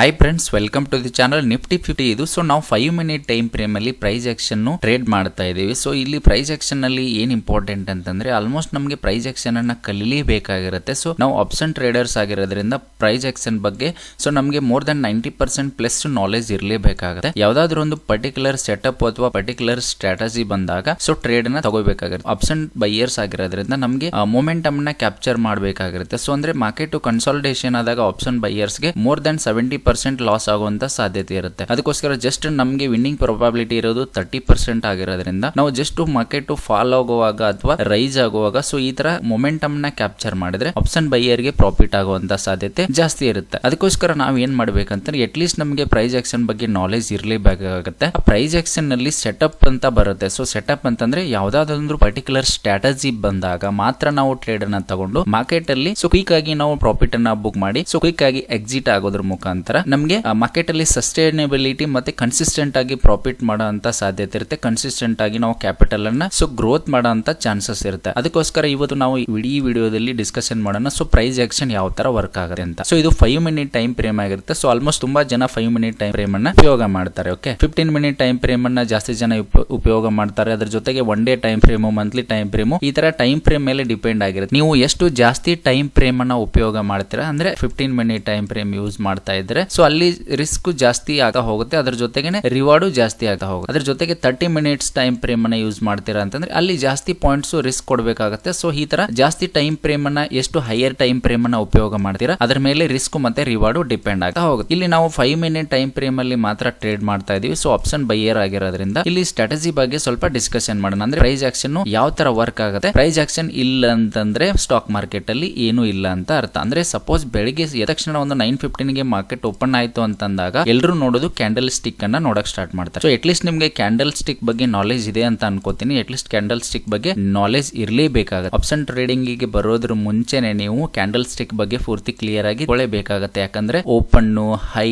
Hi friends welcome to the channel Nifty fifty ಇದು so ನಾವು five minute time frame ಅಲ್ಲಿ price action trade ಮಾಡ್ತಾ ಇದ್ದೀವಿ. So ಇಲ್ಲಿ ಪ್ರೈಸ್ ಆಕ್ಷನ್ ಅಲ್ಲಿ ಏನ್ ಇಂಪಾರ್ಟೆಂಟ್ ಅಂತಂದ್ರೆ ಆಲ್ಮೋಸ್ಟ್ ನಮಗೆ ಪ್ರೈಸ್ ಆಕ್ಷನ್ ಅನ್ನ ಕಲಿಲೇಬೇಕಾಗಿರುತ್ತೆ. ಸೊ ನಾವು ಆಪ್ಷನ್ ಟ್ರೇಡರ್ಸ್ ಆಗಿರೋದ್ರಿಂದ ಪ್ರೈಸ್ ಆಕ್ಷನ್ ಬಗ್ಗೆ ಸೊ ನಮಗೆ more than ninety percent plus knowledge ಇರಲೇಬೇಕಾಗುತ್ತೆ. ಯಾವ್ದಾದ್ರು ಒಂದು ಪರ್ಟಿಕ್ಯುಲರ್ ಸೆಟಪ್ ಅಥವಾ ಪರ್ಟಿಕ್ಯುಲರ್ ಸ್ಟ್ರಾಟಜಿ ಬಂದಾಗ ಸೊ ಟ್ರೇಡ್ನ ತಗೋಬೇಕಾಗಿರುತ್ತೆ. ಆಪ್ಷನ್ ಬೈಯರ್ಸ್ ಆಗಿರೋದ್ರಿಂದ ನಮಗೆ ಮೊಮೆಂಟಮ್ನ ಕ್ಯಾಪ್ಚರ್ ಮಾಡಬೇಕಾಗಿರುತ್ತೆ. ಸೊ ಅಂದ್ರೆ ಮಾರ್ಕೆಟ್ ಕನ್ಸಾಲಿಡೇಷನ್ ಆದಾಗ option ಬೈಯರ್ಸ್ಗೆ more than seventy percent loss ಆಗುವಂತ ಸಾಧ್ಯತೆ ಇರುತ್ತೆ. ಅದಕ್ಕೋಸ್ಕರ ಜಸ್ಟ್ ನಮಗೆ ವಿನ್ನಿಂಗ್ ಪ್ರೊಬಾಬಿಲಿಟಿ ಇರೋದು ತರ್ಟಿ ಪರ್ಸೆಂಟ್ ಆಗಿರೋದ್ರಿಂದ ನಾವು ಜಸ್ಟ್ ಮಾರ್ಕೆಟ್ ಫಾಲ್ ಆಗುವಾಗ ಅಥವಾ ರೈಸ್ ಆಗುವಾಗ ಸೊ ಈ ತರ ಮೊಮೆಂಟಮ್ನ ಕ್ಯಾಪ್ಚರ್ ಮಾಡಿದ್ರೆ ಆಪ್ಷನ್ ಬೈಯರ್ಗೆ ಪ್ರಾಫಿಟ್ ಆಗುವಂತ ಸಾಧ್ಯತೆ ಜಾಸ್ತಿ ಇರುತ್ತೆ. ಅದಕ್ಕೋಸ್ಕರ ನಾವು ಏನ್ ಮಾಡ್ಬೇಕಂತಂದ್ರೆ ಅಟ್ ಲೀಸ್ಟ್ ನಮಗೆ ಪ್ರೈಸ್ ಆಕ್ಷನ್ ಬಗ್ಗೆ ನಾಲೆಜ್ ಇರಲೇಬೇಕಾಗುತ್ತೆ. ಪ್ರೈಸ್ ಆಕ್ಷನ್ನಲ್ಲಿ ಸೆಟಪ್ ಅಂತ ಬರುತ್ತೆ. ಸೊ ಸೆಟಪ್ ಅಂತಂದ್ರೆ ಯಾವ್ದಾದ್ರು ಪರ್ಟಿಕ್ಯುಲರ್ ಸ್ಟ್ರಾಟಜಿ ಬಂದಾಗ ಮಾತ್ರ ನಾವು ಟ್ರೇಡ್ ಅನ್ನ ತಗೊಂಡು ಮಾರ್ಕೆಟ್ ಅಲ್ಲಿ ಸೊ ಕ್ವಿಕ್ ಆಗಿ ನಾವು ಪ್ರಾಫಿಟ್ ಅನ್ನ ಬುಕ್ ಮಾಡಿ ಸೊ ಕ್ವಿಕ್ ಆಗಿ ಎಕ್ಸಿಟ್ ಆಗೋದ್ರ ಮುಖಾಂತರ ನಮಗೆ ಮಾರ್ಕೆಟ್ ಅಲ್ಲಿ ಸಸ್ಟೈನಬಿಲಿಟಿ ಮತ್ತೆ ಕನ್ಸಿಸ್ಟೆಂಟ್ ಆಗಿ ಪ್ರಾಫಿಟ್ ಮಾಡೋ ಅಂತ ಸಾಧ್ಯತೆ ಇರುತ್ತೆ. ಕನ್ಸಿಸ್ಟೆಂಟ್ ಆಗಿ ನಾವು ಕ್ಯಾಪಿಟಲ್ ಅನ್ನ ಸೊ ಗ್ರೋತ್ ಮಾಡೋ ಅಂತ ಚಾನ್ಸಸ್ ಇರುತ್ತೆ. ಅದಕ್ಕೋಸ್ಕರ ಇವತ್ತು ನಾವು ಇಡೀ ವಿಡಿಯೋದಲ್ಲಿ ಡಿಸ್ಕಷನ್ ಮಾಡೋಣ ಸೊ ಪ್ರೈಸ್ ಆಕ್ಷನ್ ಯಾವ ತರ ವರ್ಕ್ ಆಗುತ್ತೆ ಅಂತ. ಸೊ ಇದು ಫೈವ್ ಮಿನಿಟ್ ಟೈಮ್ ಫ್ರೇಮ್ ಆಗಿರುತ್ತೆ. ಸೊ ಆಲ್ಮೋಸ್ಟ್ ತುಂಬಾ ಜನ ಫೈವ್ ಮಿನಿಟ್ ಟೈಮ್ ಫ್ರೇಮ್ ಅನ್ನ ಉಪಯೋಗ ಮಾಡ್ತಾರೆ okay fifteen minute time frame ಅನ್ನ ಜಾಸ್ತಿ ಜನ ಉಪ- ಉಪಯೋಗ ಮಾಡ್ತಾರೆ. ಅದ್ರ ಜೊತೆಗೆ one day time frame monthly time frame ಈ ತರ ಟೈಮ್ ಫ್ರೇಮ್ ಮೇಲೆ ಡಿಪೆಂಡ್ ಆಗಿರುತ್ತೆ. ನೀವು ಎಷ್ಟು ಜಾಸ್ತಿ ಟೈಮ್ ಫ್ರೇಮ್ ಅನ್ನ ಉಪಯೋಗ ಮಾಡ್ತೀರಾ ಅಂದ್ರೆ fifteen minute time frame use ಮಾಡ್ತಾ ಇದ್ರೆ ಸೊ ಅಲ್ಲಿ ರಿಸ್ಕ್ ಜಾಸ್ತಿ ಆಗ್ತಾ ಹೋಗುತ್ತೆ. ಅದ್ರ ಜೊತೆಗೆ ರಿವಾರ್ಡು ಜಾಸ್ತಿ ಆಗ್ತಾ ಹೋಗುತ್ತೆ. ಅದ್ರ ಜೊತೆಗೆ ತರ್ಟಿ ಮಿನಿಟ್ಸ್ ಟೈಮ್ ಫ್ರೇಮ್ ಅನ್ನ ಯೂಸ್ ಮಾಡ್ತೀರಾ ಅಂತಂದ್ರೆ ಅಲ್ಲಿ ಜಾಸ್ತಿ ಪಾಯಿಂಟ್ಸ್ ರಿಸ್ಕ್ ಕೊಡಬೇಕಾಗುತ್ತೆ. ಸೊ ಈ ತರ ಜಾಸ್ತಿ ಟೈಮ್ ಫ್ರೇಮ್ ಅನ್ನ, ಎಷ್ಟು ಹೈಯರ್ ಟೈಮ್ ಫ್ರೇಮ್ ಅನ್ನ ಉಪಯೋಗ ಮಾಡ್ತೀರಾ, ಅದ್ರ ಮೇಲೆ ರಿಸ್ಕ್ ಮತ್ತೆ ರಿವಾರ್ಡು ಡಿಪೆಂಡ್ ಆಗ್ತಾ ಹೋಗುತ್ತೆ. ಇಲ್ಲಿ ನಾವು ಫೈವ್ ಮಿನಿಟ್ ಟೈಮ್ ಫ್ರೇಮ್ ಅಲ್ಲಿ ಮಾತ್ರ ಟ್ರೇಡ್ ಮಾಡ್ತಾ ಇದೀವಿ. ಸೊ ಆಪ್ಷನ್ ಬೈಯರ್ ಆಗಿರೋದ್ರಿಂದ ಇಲ್ಲಿ ಸ್ಟ್ರಾಟಜಿ ಬಗ್ಗೆ ಸ್ವಲ್ಪ ಡಿಸ್ಕಷನ್ ಮಾಡೋಣ. ಅಂದ್ರೆ ಪ್ರೈಸ್ ಆಕ್ಷನ್ ಯಾವ ತರ ವರ್ಕ್ ಆಗುತ್ತೆ? ಪ್ರೈಸ್ ಆಕ್ಷನ್ ಇಲ್ಲ ಅಂತಂದ್ರೆ ಸ್ಟಾಕ್ ಮಾರ್ಕೆಟ್ ಅಲ್ಲಿ ಏನು ಇಲ್ಲ ಅಂತ ಅರ್ಥ. ಅಂದ್ರೆ ಸಪೋಸ್ ಬೆಳಿಗ್ಗೆ ತಕ್ಷಣ ಒಂದು ನೈನ್ ಫಿಫ್ಟೀನ್ಗೆ ಮಾರ್ಕೆಟ್ ಓಪನ್ ಆಯ್ತು ಅಂತಂದಾಗ ಎಲ್ಲರೂ ನೋಡೋದು ಕ್ಯಾಂಡಲ್ ಸ್ಟಿಕ್ ಅನ್ನ ನೋಡಕ್ ಸ್ಟಾರ್ಟ್ ಮಾಡ್ತಾರೆ. ಸೊ ಅಟ್ಲೀಸ್ಟ್ ನಿಮ್ಗೆ ಕ್ಯಾಂಡಲ್ ಸ್ಟಿಕ್ ಬಗ್ಗೆ ನಾಲೆಜ್ ಇದೆ ಅಂತ ಅನ್ಕೋತೀನಿ. ಅಟ್ಲೀಸ್ಟ್ ಕ್ಯಾಂಡಲ್ ಸ್ಟಿಕ್ ಬಗ್ಗೆ ನಾಲೆಜ್ ಇರಲೇಬೇಕಾಗುತ್ತೆ. ಆಪ್ಷನ್ ಟ್ರೇಡಿಂಗ್ಗೆ ಬರೋದ್ರ ಮುಂಚೆನೆ ನೀವು ಕ್ಯಾಂಡಲ್ ಸ್ಟಿಕ್ ಬಗ್ಗೆ ಪೂರ್ತಿ ಕ್ಲಿಯರ್ ಆಗಿ ಬೇಕಾಗುತ್ತೆ ಯಾಕಂದ್ರೆ open high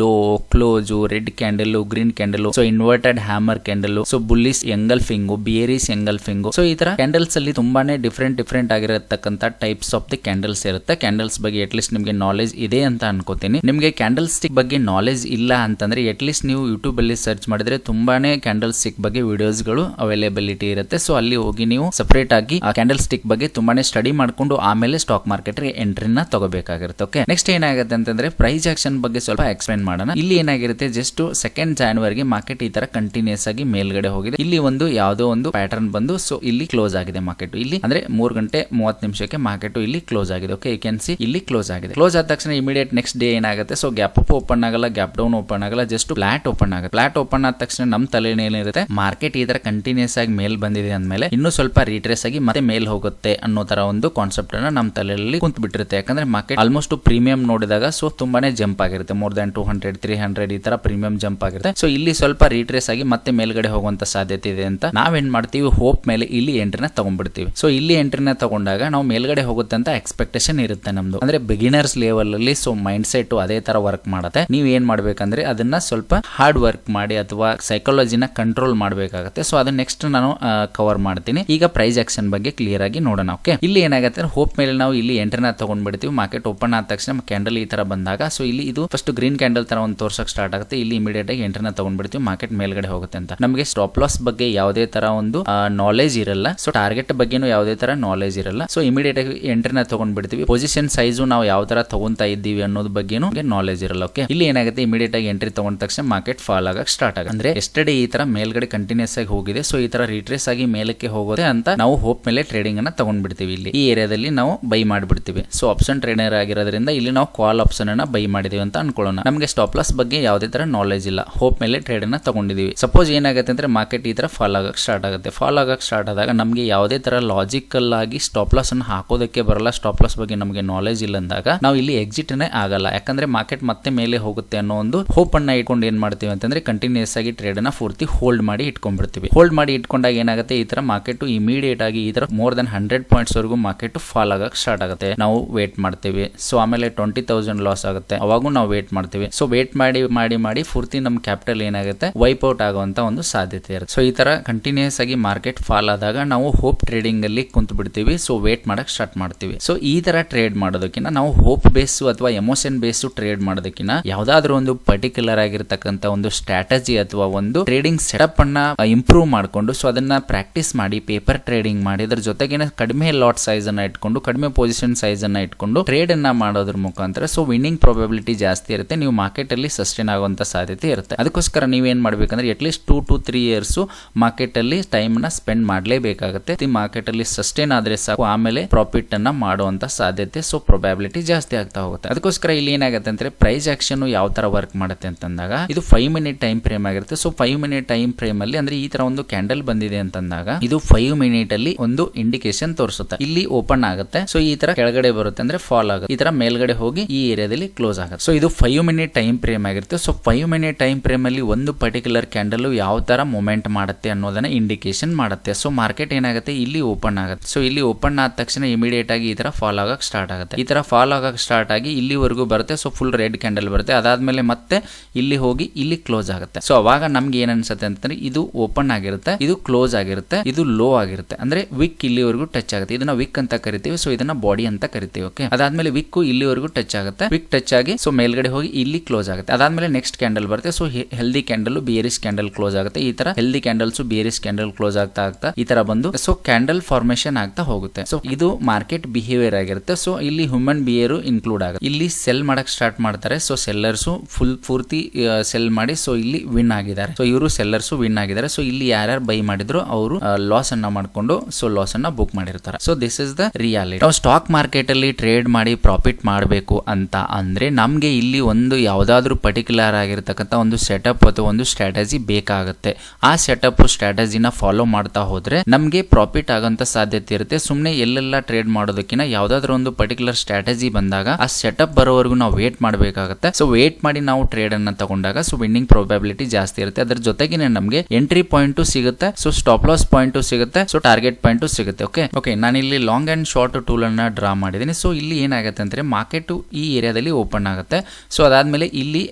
low close red candle green candle so inverted hammer candle so bullish engulfing bearish engulfing so ಈ ತರ ಕ್ಯಾಂಡಲ್ಸ್ ಅಲ್ಲಿ ತುಂಬಾನೇ ಡಿಫ್ರೆಂಟ್ ಡಿಫ್ರೆಂಟ್ ಆಗಿರತಕ್ಕಂತ ಟೈಪ್ಸ್ ಆಫ್ ದಿ ಕ್ಯಾಂಡಲ್ಸ್ ಇರುತ್ತೆ. ಕ್ಯಾಂಡಲ್ಸ್ ಬಗ್ಗೆ ಅಟ್ಲೀಸ್ಟ್ ನಿಮಗೆ ನಾಲೆಜ್ ಇದೆ ಅಂತ ಅನ್ಕೋತೀನಿ. ನಿಮಗೆ ಕ್ಯಾಂಡಲ್ ಸ್ಟಿಕ್ ಬಗ್ಗೆ ನಾಲೆಜ್ ಇಲ್ಲ ಅಂತಂದರೆ ಅಟ್ಲೀಸ್ಟ್ ನೀವು ಯೂಟ್ಯೂಬಲ್ಲಿ ಸರ್ಚ್ ಮಾಡಿದ್ರೆ ತುಂಬಾನೇ ಕ್ಯಾಂಡಲ್ ಸ್ಟಿಕ್ ಬಗ್ಗೆ ವಿಡಿಯೋಸ್ಗಳು ಅವೈಲೇಬಿಲಿಟಿ ಇರುತ್ತೆ. ಸೊ ಅಲ್ಲಿ ಹೋಗಿ ನೀವು ಸಪ್ರೇಟ್ ಆಗಿ ಕ್ಯಾಂಡಲ್ ಸ್ಟಿಕ್ ಬಗ್ಗೆ ತುಂಬಾನೇ ಸ್ಟಡಿ ಮಾಡಿಕೊಂಡು ಆಮೇಲೆ ಸ್ಟಾಕ್ ಮಾರ್ಕೆಟ್ ಎಂಟ್ರಿನ ತಗೋಬೇಕಾಗಿರುತ್ತೆ ಓಕೆ ನೆಕ್ಸ್ಟ್ ಏನಾಗುತ್ತೆ ಅಂತಂದ್ರೆ ಪ್ರೈಸ್ ಆಕ್ಷನ್ ಬಗ್ಗೆ ಸ್ವಲ್ಪ ಎಕ್ಸ್ಪ್ಲೈನ್ ಮಾಡೋಣ. ಇಲ್ಲಿ ಏನಾಗಿರುತ್ತೆ ಜಸ್ಟ್ ಸೆಕೆಂಡ್ ಜಾನ್ವರಿಗೆ ಮಾರ್ಕೆಟ್ ಈ ತರ ಕಂಟಿನ್ಯೂಸ್ ಆಗಿ ಮೇಲ್ಗಡೆ ಹೋಗಿದೆ. ಇಲ್ಲಿ ಒಂದು ಯಾವುದೋ ಒಂದು ಪ್ಯಾಟರ್ನ್ ಬಂದು ಸೊ ಇಲ್ಲಿ ಕ್ಲೋಸ್ ಆಗಿದೆ ಮಾರ್ಕೆಟ್ ಇಲ್ಲಿ ಅಂದ್ರೆ ಮೂರ್ ಗಂಟೆ ಮೂವತ್ತು ನಿಮಿಷಕ್ಕೆ ಮಾರ್ಕೆಟ್ ಇಲ್ಲಿ ಕ್ಲೋಸ್ ಆಗಿದೆ ಓಕೆ ಯು ಕ್ಯಾನ್ ಸಿ ಇಲ್ಲಿ ಕ್ಲೋಸ್ ಆಗಿದೆ. ಕ್ಲೋಸ್ ಆದ ತಕ್ಷಣ ಇಮಿಡಿಯೇಟ್ ನೆಕ್ಸ್ಟ್ ಡೇ ಏನಾಗುತ್ತೆ ಸೊ ಗ್ಯಾಪ್ ಅಪ್ ಓಪನ್ ಆಗಲ್ಲ ಗ್ಯಾಪ್ ಡೌನ್ ಓಪನ್ ಆಗಲ್ಲ ಜಸ್ಟ್ ಫ್ಲಾಟ್ ಓಪನ್ ಆಗುತ್ತೆ. ಫ್ಲಾಟ್ ಓಪನ್ ಆದ ತಕ್ಷಣ ನಮ್ಮ ತಲೆಯಲ್ಲಿ ಏನಿರುತ್ತೆ ಮಾರ್ಕೆಟ್ ಈ ತರ ಕಂಟಿನ್ಯೂಸ್ ಆಗಿ ಮೇಲ್ ಬಂದಿದೆ ಅಂದ್ಮೇಲೆ ಇನ್ನೂ ಸ್ವಲ್ಪ ರೀಟ್ರೇಸ್ ಆಗಿ ಮತ್ತೆ ಮೇಲ್ ಹೋಗುತ್ತೆ ಅನ್ನೋ ತರ ಒಂದು ಕಾನ್ಸೆಪ್ಟ್ ಅನ್ನ ನಮ್ಮ ತಲೆಯಲ್ಲಿ ಕುಂತ್ ಬಿಟ್ಟಿರುತ್ತೆ ಯಾಕಂದ್ರೆ ಮಾರ್ಕೆಟ್ ಆಲ್ಮೋಸ್ಟ್ ಪ್ರೀಮಿಯಂ ನೋಡಿದಾಗ ಸೊ ತುಂಬಾನೇ ಜಂಪ್ ಆಗಿರುತ್ತೆ. More than two hundred three hundred ಈ ತರ ಪ್ರೀಮಿಯಂ ಜಂಪ್ ಆಗಿರುತ್ತೆ. ಸೊ ಇಲ್ಲಿ ಸ್ವಲ್ಪ ರೀಟ್ರೇಸ್ ಆಗಿ ಮತ್ತೆ ಮೇಲ್ಗಡೆ ಹೋಗುವಂತ ಸಾಧ್ಯತೆ ಇದೆ ಅಂತ ನಾವೇನ್ ಮಾಡ್ತೀವಿ? ಹೋಪ್ ಮೇಲೆ ಇಲ್ಲಿ ಎಂಟ್ರಿನ ತಗೊಂಡ್ಬಿಡ್ತೀವಿ. ಸೊ ಇಲ್ಲಿ ಎಂಟ್ರಿನ ತಗೊಂಡಾಗ ನಾವು ಮೇಲ್ಗಡೆ ಹೋಗುತ್ತೆ ಅಂತ ಎಕ್ಸ್ಪೆಕ್ಟೇಷನ್ ಇರುತ್ತೆ ನಮ್ದು. ಅಂದ್ರೆ ಬಿಗಿನರ್ಸ್ ಲೆವೆಲ್ ಅಲ್ಲಿ ಸೊ ಮೈಂಡ್ ಸೆಟ್ ಅದೇ ತರ ವರ್ಕ್ ಮಾಡುತ್ತೆ. ನೀವು ಏನ್ ಮಾಡ್ಬೇಕಂದ್ರೆ ಅದನ್ನ ಸ್ವಲ್ಪ ಹಾರ್ಡ್ ವರ್ಕ್ ಮಾಡಿ ಅಥವಾ ಸೈಕಾಲಜಿನ ಕಂಟ್ರೋಲ್ ಮಾಡಬೇಕಾಗುತ್ತೆ. ಸೊ ಅದನ್ನ ನೆಕ್ಸ್ಟ್ ನಾನು ಕವರ್ ಮಾಡ್ತೀನಿ. ಈಗ ಪ್ರೈಸ್ ಆಕ್ಷನ್ ಬಗ್ಗೆ ಕ್ಲಿಯರ್ ಆಗಿ ನೋಡೋಣ ಓಕೆ ಇಲ್ಲಿ ಏನಾಗುತ್ತೆ ಹೋಪ್ ಮೇಲೆ ನಾವು ಇಲ್ಲಿ ಎಂಟ್ರನ್ನ ತಗೊಂಡ್ಬಿಡ್ತೀವಿ. ಮಾರ್ಕೆಟ್ ಓಪನ್ ಆದ ತಕ್ಷಣ ಕ್ಯಾಂಡಲ್ ಈ ತರ ಬಂದಾಗ ಸೊ ಇಲ್ಲಿ ಇದು ಫಸ್ಟ್ ಗ್ರೀನ್ ಕ್ಯಾಂಡಲ್ ತರ ಒಂದು ತೋರ್ಸಕ್ ಸ್ಟಾರ್ಟ್ ಆಗುತ್ತೆ. ಇಲ್ಲಿ ಇಮಿಡಿಯೇಟ್ ಆಗಿ ನ ತಗೊಂಡ್ಬಿಡ್ತೀವಿ. ಮಾರ್ಕೆಟ್ ಮೇಲ್ಗಡೆ ಹೋಗುತ್ತೆ ಅಂತ. ನಮಗೆ ಸ್ಟಾಪ್ ಲಾಸ್ ಬಗ್ಗೆ ಯಾವುದೇ ತರ ಒಂದು ನಾಲೆಜ್ ಇರಲ್ಲ. ಸೊ ಟಾರ್ಗೆಟ್ ಬಗ್ಗೆನೂ ಯಾವುದೇ ತರ ನಾಲೆಜ್ ಇರಲ್ಲ. ಸೊ ಇಮಿಡಿಯೇಟ್ ಆಗಿ ಎಂಟ್ರಿನ ತಗೊಂಡ್ಬಿಡ್ತೀವಿ. ಪೊಸಿಷನ್ ಸೈಜು ನಾವು ಯಾವ ತರ ತಗೊಂತಾ ಇದ್ದೀವಿ ಅನ್ನೋದ್ ಬಗ್ಗೆನೂ ನಾಲೆಜ್ ಇರಲ್ಲ ಓಕೆ ಇಲ್ಲಿ ಏನಾಗುತ್ತೆ? ಇಮಿಡಿಯೇಟ್ ಆಗಿ ಎಂಟ್ರಿ ತಗೊಂಡ ತಕ್ಷಣ ಮಾರ್ಕೆಟ್ ಫಾಲ್ ಆಗಕ್ಕೆ ಸ್ಟಾರ್ಟ್ ಆಗುತ್ತೆ. ಅಂದ್ರೆ ಎಸ್ಟರ್ಡೇ ಈ ತರ ಮೇಲ್ಗಡೆ ಕಂಟಿನ್ಯೂಸ್ ಆಗಿ ಹೋಗಿದೆ ಸೊ ಈ ತರ ರಿಟ್ರೇಸ್ ಆಗಿ ಮೇಲಕ್ಕೆ ಹೋಗೋದೆ ಅಂತ ನಾವು ಹೋಪ್ ಮೇಲೆ ಟ್ರೇಡಿಂಗ್ ಅನ್ನ ತಗೊಂಡ್ಬಿಡ್ತೀವಿ ಇಲ್ಲಿ. ಈ ಏರಿಯಾದಲ್ಲಿ ನಾವು ಬೈ ಮಾಡಿಬಿಡ್ತೀವಿ. ಸೊ ಆಪ್ಷನ್ ಟ್ರೇಡರ್ ಆಗಿರೋದ್ರಿಂದ ಇಲ್ಲಿ ನಾವು ಕಾಲ್ ಆಪ್ಷನ್ ಅನ್ನ ಬೈ ಮಾಡಿದೀವಿ ಅಂತ ಅನ್ಕೊಳ್ಳೋಣ. ನಮಗೆ ಸ್ಟಾಪ್ ಲಾಸ್ ಬಗ್ಗೆ ಯಾವುದೇ ತರ ನಾಲೆಜ್ ಇಲ್ಲ. ಹೋಪ್ ಮೇಲೆ ಟ್ರೇಡ್ ಅನ್ನ ತಗೊಂಡಿದೀವಿ. ಸಪೋಸ್ ಏನಾಗುತ್ತೆ ಅಂದ್ರೆ ಮಾರ್ಕೆಟ್ ಈ ತರ ಫಾಲ್ ಆಗಕ್ಕೆ ಸ್ಟಾರ್ಟ್ ಆಗುತ್ತೆ. ಫಾಲ್ ಆಗಕ್ಕೆ ಸ್ಟಾರ್ಟ್ ಆದಾಗ ನಮಗೆ ಯಾವುದೇ ತರ ಲಾಜಿಕಲ್ ಆಗಿ ಸ್ಟಾಪ್ ಲಾಸ್ ಅನ್ನು ಹಾಕೋದಕ್ಕೆ ಬರಲ್ಲ. ಸ್ಟಾಪ್ ಲಾಸ್ ಬಗ್ಗೆ ನಮಗೆ ನಾಲೆಜ್ ಇಲ್ಲ ಅಂದಾಗ ನಾವು ಇಲ್ಲಿ ಎಕ್ಸಿಟ್ ಆಗಲ್ಲ. ಯಾಕಂದ್ರೆ ಮಾರ್ಕೆಟ್ ಮತ್ತೆ ಮೇಲೆ ಹೋಗುತ್ತೆ ಅನ್ನೋ ಒಂದು ಹೋಪ್ ಅನ್ನ ಇಟ್ಕೊಂಡು ಏನ್ ಮಾಡ್ತೀವಿ ಅಂತಂದ್ರೆ ಕಂಟಿನ್ಯೂಸ್ ಆಗಿ ಟ್ರೇಡ್ ಅನ್ನ ಪೂರ್ತಿ ಹೋಲ್ಡ್ ಮಾಡಿ ಇಟ್ಕೊಂಡ್ಬಿಡ್ತೀವಿ. ಹೋಲ್ಡ್ ಮಾಡಿ ಇಟ್ಕೊಂಡಾಗ ಏನಾಗುತ್ತೆ? ಈ ತರ ಮಾರ್ಕೆಟ್ ಇಮಿಡಿಯೇಟ್ ಆಗಿ ಈ ತರ ಮೋರ್ ದನ್ ಹಂಡ್ರೆಡ್ ಪಾಯಿಂಟ್ಸ್ ವರೆಗೂ ಮಾರ್ಕೆಟ್ ಫಾಲ್ ಆಗಕ್ ಸ್ಟಾರ್ಟ್ ಆಗುತ್ತೆ. ನಾವು ವೇಟ್ ಮಾಡ್ತೀವಿ. ಸೊ ಆಮೇಲೆ ಟ್ವೆಂಟಿ ತೌಸಂಡ್ ಲಾಸ್ ಆಗುತ್ತೆ. ಅವಾಗೂ ನಾವು ವೇಟ್ ಮಾಡ್ತೀವಿ. ಸೊ ವೇಟ್ ಮಾಡಿ ಮಾಡಿ ಮಾಡಿ ಪೂರ್ತಿ ನಮ್ಮ ಕ್ಯಾಪಿಟಲ್ ಏನಾಗುತ್ತೆ? ವೈಪ್ ಔಟ್ ಆಗುವಂತ ಒಂದು ಸಾಧ್ಯತೆ ಇರುತ್ತೆ. ಸೊ ಈ ತರ ಕಂಟಿನ್ಯೂಸ್ ಆಗಿ ಮಾರ್ಕೆಟ್ ಫಾಲ್ ಆದಾಗ ನಾವು ಹೋಪ್ ಟ್ರೇಡಿಂಗ್ ಅಲ್ಲಿ ಕುಂತ್ ಬಿಡ್ತೀವಿ ಸೊ ವೇಟ್ ಮಾಡಕ್ ಸ್ಟಾರ್ಟ್ ಮಾಡ್ತೀವಿ. ಸೊ ಈ ತರ ಟ್ರೇಡ್ ಮಾಡೋದಕ್ಕಿಂತ ನಾವು ಹೋಪ್ ಬೇಸ್ ಅಥವಾ ಎಮೋಷನ್ ಬೇಸ್ ಟ್ರೇಡ್ ಮಾಡೋದಕ್ಕಿಂತ ಯಾವ್ದಾದ್ರು ಒಂದು ಪರ್ಟಿಕ್ಯುಲರ್ ಆಗಿರ್ತಕ್ಕಂಥ ಒಂದು ಸ್ಟ್ರಾಟಜಿ ಅಥವಾ ಒಂದು ಟ್ರೇಡಿಂಗ್ ಸೆಟಪ್ ಅನ್ನ ಇಂಪ್ರೂವ್ ಮಾಡ್ಕೊಂಡು ಸೊ ಅದನ್ನ ಪ್ರಾಕ್ಟೀಸ್ ಮಾಡಿ ಪೇಪರ್ ಟ್ರೇಡಿಂಗ್ ಮಾಡಿ, ಅದ್ರ ಜೊತೆಗೇನೆ ಕಡಿಮೆ ಲಾಟ್ ಸೈಜ್ ಅನ್ನ ಇಟ್ಕೊಂಡು, ಕಡಿಮೆ ಪೊಸಿಷನ್ ಸೈಜ್ ಅನ್ನ ಇಟ್ಕೊಂಡು ಟ್ರೇಡ್ ಅನ್ನ ಮಾಡೋದ್ರ ಮುಖಾಂತರ ಸೊ ವಿನ್ನಿಂಗ್ ಪ್ರಾಬಬಿಲಿಟಿ ಜಾಸ್ತಿ ಇರುತ್ತೆ, ನೀವು ಮಾರ್ಕೆಟ್ ಅಲ್ಲಿ ಸಸ್ಟೈನ್ ಆಗುವಂತ ಸಾಧ್ಯತೆ ಇರುತ್ತೆ. ಅದಕ್ಕೋಸ್ಕರ ನೀವೇನ್ ಮಾಡ್ಬೇಕಂದ್ರೆ at least two to three years market ಅಲ್ಲಿ ಟೈಮ್ನ ಸ್ಪೆಂಡ್ ಮಾಡಲೇಬೇಕಾಗುತ್ತೆ. ಮಾರ್ಕೆಟ್ ಅಲ್ಲಿ ಸಸ್ಟೈನ್ ಆದ್ರೆ ಸಾಕು, ಆಮೇಲೆ ಪ್ರಾಫಿಟ್ ಅನ್ನ ಮಾಡುವಂತ ಸಾಧ್ಯತೆ ಸೊ ಪ್ರೊಬ್ಯಾಬಿಲಿಟಿ ಜಾಸ್ತಿ ಆಗ್ತಾ ಹೋಗುತ್ತೆ. ಅದಕ್ಕೋಸ್ಕರ ಇಲ್ಲಿ ಏನಾಗುತ್ತೆ ಅಂದ್ರೆ ಪ್ರೈಸ್ ಆಕ್ಷನ್ ಯಾವ ತರ ವರ್ಕ್ ಮಾಡುತ್ತೆ ಅಂತಂದಾಗ, ಇದು ಫೈವ್ ಮಿನಿಟ್ ಟೈಮ್ ಫ್ರೇಮ್ ಆಗಿರುತ್ತೆ. So five minute time frame ಅಲ್ಲಿ ಅಂದ್ರೆ ಈ ತರ ಒಂದು ಕ್ಯಾಂಡಲ್ ಬಂದಿದೆ ಅಂತಂದಾಗ, ಇದು ಫೈವ್ ಮಿನಿಟ್ ಅಲ್ಲಿ ಒಂದು ಇಂಡಿಕೇಶನ್ ತೋರಿಸುತ್ತೆ. ಇಲ್ಲಿ ಓಪನ್ ಆಗುತ್ತೆ. ಸೊ ಈ ತರ ಕೆಳಗಡೆ ಬರುತ್ತೆ ಅಂದ್ರೆ ಫಾಲ್ ಆಗುತ್ತೆ. ಈ ತರ ಮೇಲ್ಗಡೆ ಹೋಗಿ ಈ ಏರಿಯಾದಲ್ಲಿ ಕ್ಲೋಸ್ ಆಗುತ್ತೆ. ಸೊ ಇದು ಫೈವ್ ಮಿನಿಟ್ ಟೈಮ್ ಫ್ರೇಮ್ ಆಗಿರುತ್ತೆ. So five minute time frame ಅಲ್ಲಿ ಒಂದು ಪರ್ಟಿಕ್ಯುಲರ್ ಕ್ಯಾಂಡಲ್ ಯಾವ ತರ ಮೂಮೆಂಟ್ ಮಾಡುತ್ತೆ ಅನ್ನೋದನ್ನ ಇಂಡಿಕೇಶನ್ ಮಾಡುತ್ತೆ. ಸೊ ಮಾರ್ಕೆಟ್ ಏನಾಗುತ್ತೆ? ಇಲ್ಲಿ ಓಪನ್ ಆಗುತ್ತೆ. ಸೊ ಇಲ್ಲಿ ಓಪನ್ ಆದ ತಕ್ಷಣ ಇಮಿಡಿಯೇಟ್ ಆಗಿ ಈ ತರ ಫಾಲ್ ಆಗಕ್ ಸ್ಟಾರ್ಟ್ ಆಗುತ್ತೆ. ಈ ತರ ಫಾಲ್ ಆಗಕ್ಕೆ ಸ್ಟಾರ್ಟ್ ಆಗಿ ಇಲ್ಲಿವರೆಗೂ ಬರುತ್ತೆ. ಸೊ ಫುಲ್ ರೆಡ್ ಕ್ಯಾಂಡಲ್ ಬರುತ್ತೆ. ಅದಾದ್ಮೇಲೆ ಮತ್ತೆ ಇಲ್ಲಿ ಹೋಗಿ ಇಲ್ಲಿ ಕ್ಲೋಸ್ ಆಗುತ್ತೆ. ಸೊ ಅವಾಗ ನಮ್ಗೆ ಏನ್ ಅನ್ಸುತ್ತೆ ಅಂತಂದ್ರೆ ಇದು ಓಪನ್ ಆಗಿರುತ್ತೆ, ಇದು ಕ್ಲೋಸ್ ಆಗಿರುತ್ತೆ, ಇದು ಲೋ ಆಗಿರುತ್ತೆ. ಅಂದ್ರೆ ವಿಕ್ ಇಲ್ಲಿವರೆಗೂ ಟಚ್ ಆಗುತ್ತೆ. ಇದನ್ನ ವಿಕ್ ಅಂತ ಕರಿತೀವಿ ಸೊ ಇದನ್ನ ಬಾಡಿ ಅಂತ ಕರಿತೀವಿ ಓಕೆ ಅದಾದ್ಮೇಲೆ ವಿಕ್ ಇಲ್ಲಿವರೆಗೂ ಟಚ್ ಆಗುತ್ತೆ. ವಿಕ್ ಟಚ್ ಆಗಿ ಸೊ ಮೇಲ್ಗಡೆ ಹೋಗಿ ಇಲ್ಲಿ ಕ್ಲೋಸ್ ಆಗುತ್ತೆ. ಅದಾದ್ಮೇಲೆ ನೆಕ್ಸ್ಟ್ ಕ್ಯಾಂಡಲ್ ಬರುತ್ತೆ. So healthy candle bearish candle close ಆಗುತ್ತೆ. ಈ ತರ healthy candles bearish candle close ಆಗ್ತಾ ಆಗ್ತಾ ಈ ತರ ಬಂದು ಸೊ ಕ್ಯಾಂಡಲ್ ಫಾರ್ಮೇಶನ್ ಆಗ್ತಾ ಹೋಗುತ್ತೆ. ಸೊ ಇದು ಮಾರ್ಕೆಟ್ ಬಿಹೇವಿಯರ್ ಆಗಿರುತ್ತೆ. ಸೊ ಇಲ್ಲಿ ಹ್ಯೂಮನ್ ಬಿಹೇವಿಯರ್ ಇನ್ಕ್ಲೂಡ್ ಆಗುತ್ತೆ. ಇಲ್ಲಿ ಸೆಲ್ ಮಾಡಕ್ ಸ್ಟಾರ್ಟ್ ಮಾಡ್ತಾರೆ. ಸೊ ಸೆಲ್ಲರ್ಸ್ ಫುಲ್ ಪೂರ್ತಿ ಸೆಲ್ ಮಾಡಿ ಸೊ ಇಲ್ಲಿ ವಿನ್ ಆಗಿದ್ದಾರೆ. ಸೊ ಇವರು ಸೆಲ್ಲರ್ಸ್ ವಿನ್ ಆಗಿದ್ದಾರೆ. ಸೊ ಇಲ್ಲಿ ಯಾರ್ಯಾರು ಬೈ ಮಾಡಿದ್ರು, ಅವರು ಲಾಸ್ ಅನ್ನ ಮಾಡ್ಕೊಂಡು ಸೊ ಲಾಸ್ ಅನ್ನ ಬುಕ್ ಮಾಡಿರ್ತಾರೆ. So this is the reality ನಾವು ಸ್ಟಾಕ್ ಮಾರ್ಕೆಟ್ ಅಲ್ಲಿ ಟ್ರೇಡ್ ಮಾಡಿ ಪ್ರಾಫಿಟ್ ಮಾಡಬೇಕು ಅಂತ ಅಂದ್ರೆ, ನಮ್ಗೆ ಇಲ್ಲಿ ಒಂದು ಯಾವ್ದಾದ್ರು ಪರ್ಟಿಕ್ಯುಲರ್ ಆಗಿರ್ತಕ್ಕಂಥ ಒಂದು ಸೆಟಪ್ ಅಥವಾ ಒಂದು ಸ್ಟ್ರಾಟಜಿ ಬೇಕಾಗುತ್ತೆ. ಆ ಸೆಟಪ್ ಸ್ಟ್ರಾಟಜಿನ ಫಾಲೋ ಮಾಡ್ತಾ ಹೋದ್ರೆ, ನಮ್ಗೆ ಪ್ರಾಫಿಟ್ ಆಗಂತ ಸಾಧ್ಯತೆ ಇರುತ್ತೆ. ಸುಮ್ಮನೆ ಎಲ್ಲೆಲ್ಲ ಟ್ರೇಡ್ ಮಾಡೋದಕ್ಕಿಂತ ಯಾವ್ದಾದ್ರು ಒಂದು ಪರ್ಟಿಕ್ಯುಲರ್ ಸ್ಟ್ರಾಟಜಿ ಬಂದಾಗ, ಆ ಸೆಟಪ್ ಬರೋವರೆಗೂ ನಾವು ವೇಟ್ ಮಾಡಬೇಕಾಗುತ್ತೆ. ಸೊ ವೇಟ್ ಮಾಡಿ ನಾವು ಟ್ರೇಡ್ ಅನ್ನ ತಗೊಂಡಾಗ ಸೊ ವಿನ್ನಿಂಗ್ ಪ್ರಾಬಿಲಿಟಿ ಜಾಸ್ತಿ ಇರುತ್ತೆ. ಅದ್ರ ಜೊತೆಗೆ ನಮಗೆ ಎಂಟ್ರಿ ಪಾಯಿಂಟ್ ಸಿಗುತ್ತೆ ಸೊ ಸ್ಟಾಪ್ ಲಾಸ್ ಪಾಯಿಂಟ್ ಸಿಗುತ್ತೆ ಸೊ ಟಾರ್ಗೆಟ್ ಪಾಯಿಂಟ್ ಸಿಗುತ್ತೆ ಓಕೆ ಓಕೆ ನಾನು ಇಲ್ಲಿ ಲಾಂಗ್ ಅಂಡ್ ಶಾರ್ಟ್ ಟೂಲ್ ಅನ್ನ ಡ್ರಾ ಮಾಡಿದ್ದೀನಿ. ಸೊ ಇಲ್ಲಿ ಏನಾಗುತ್ತೆ ಅಂದ್ರೆ ಮಾರ್ಕೆಟ್ ಈ ಏರಿಯಾದಲ್ಲಿ ಓಪನ್ ಆಗುತ್ತೆ. ಸೊ ಅದಾದ್ಮೇಲೆ ಇಲ್ಲಿ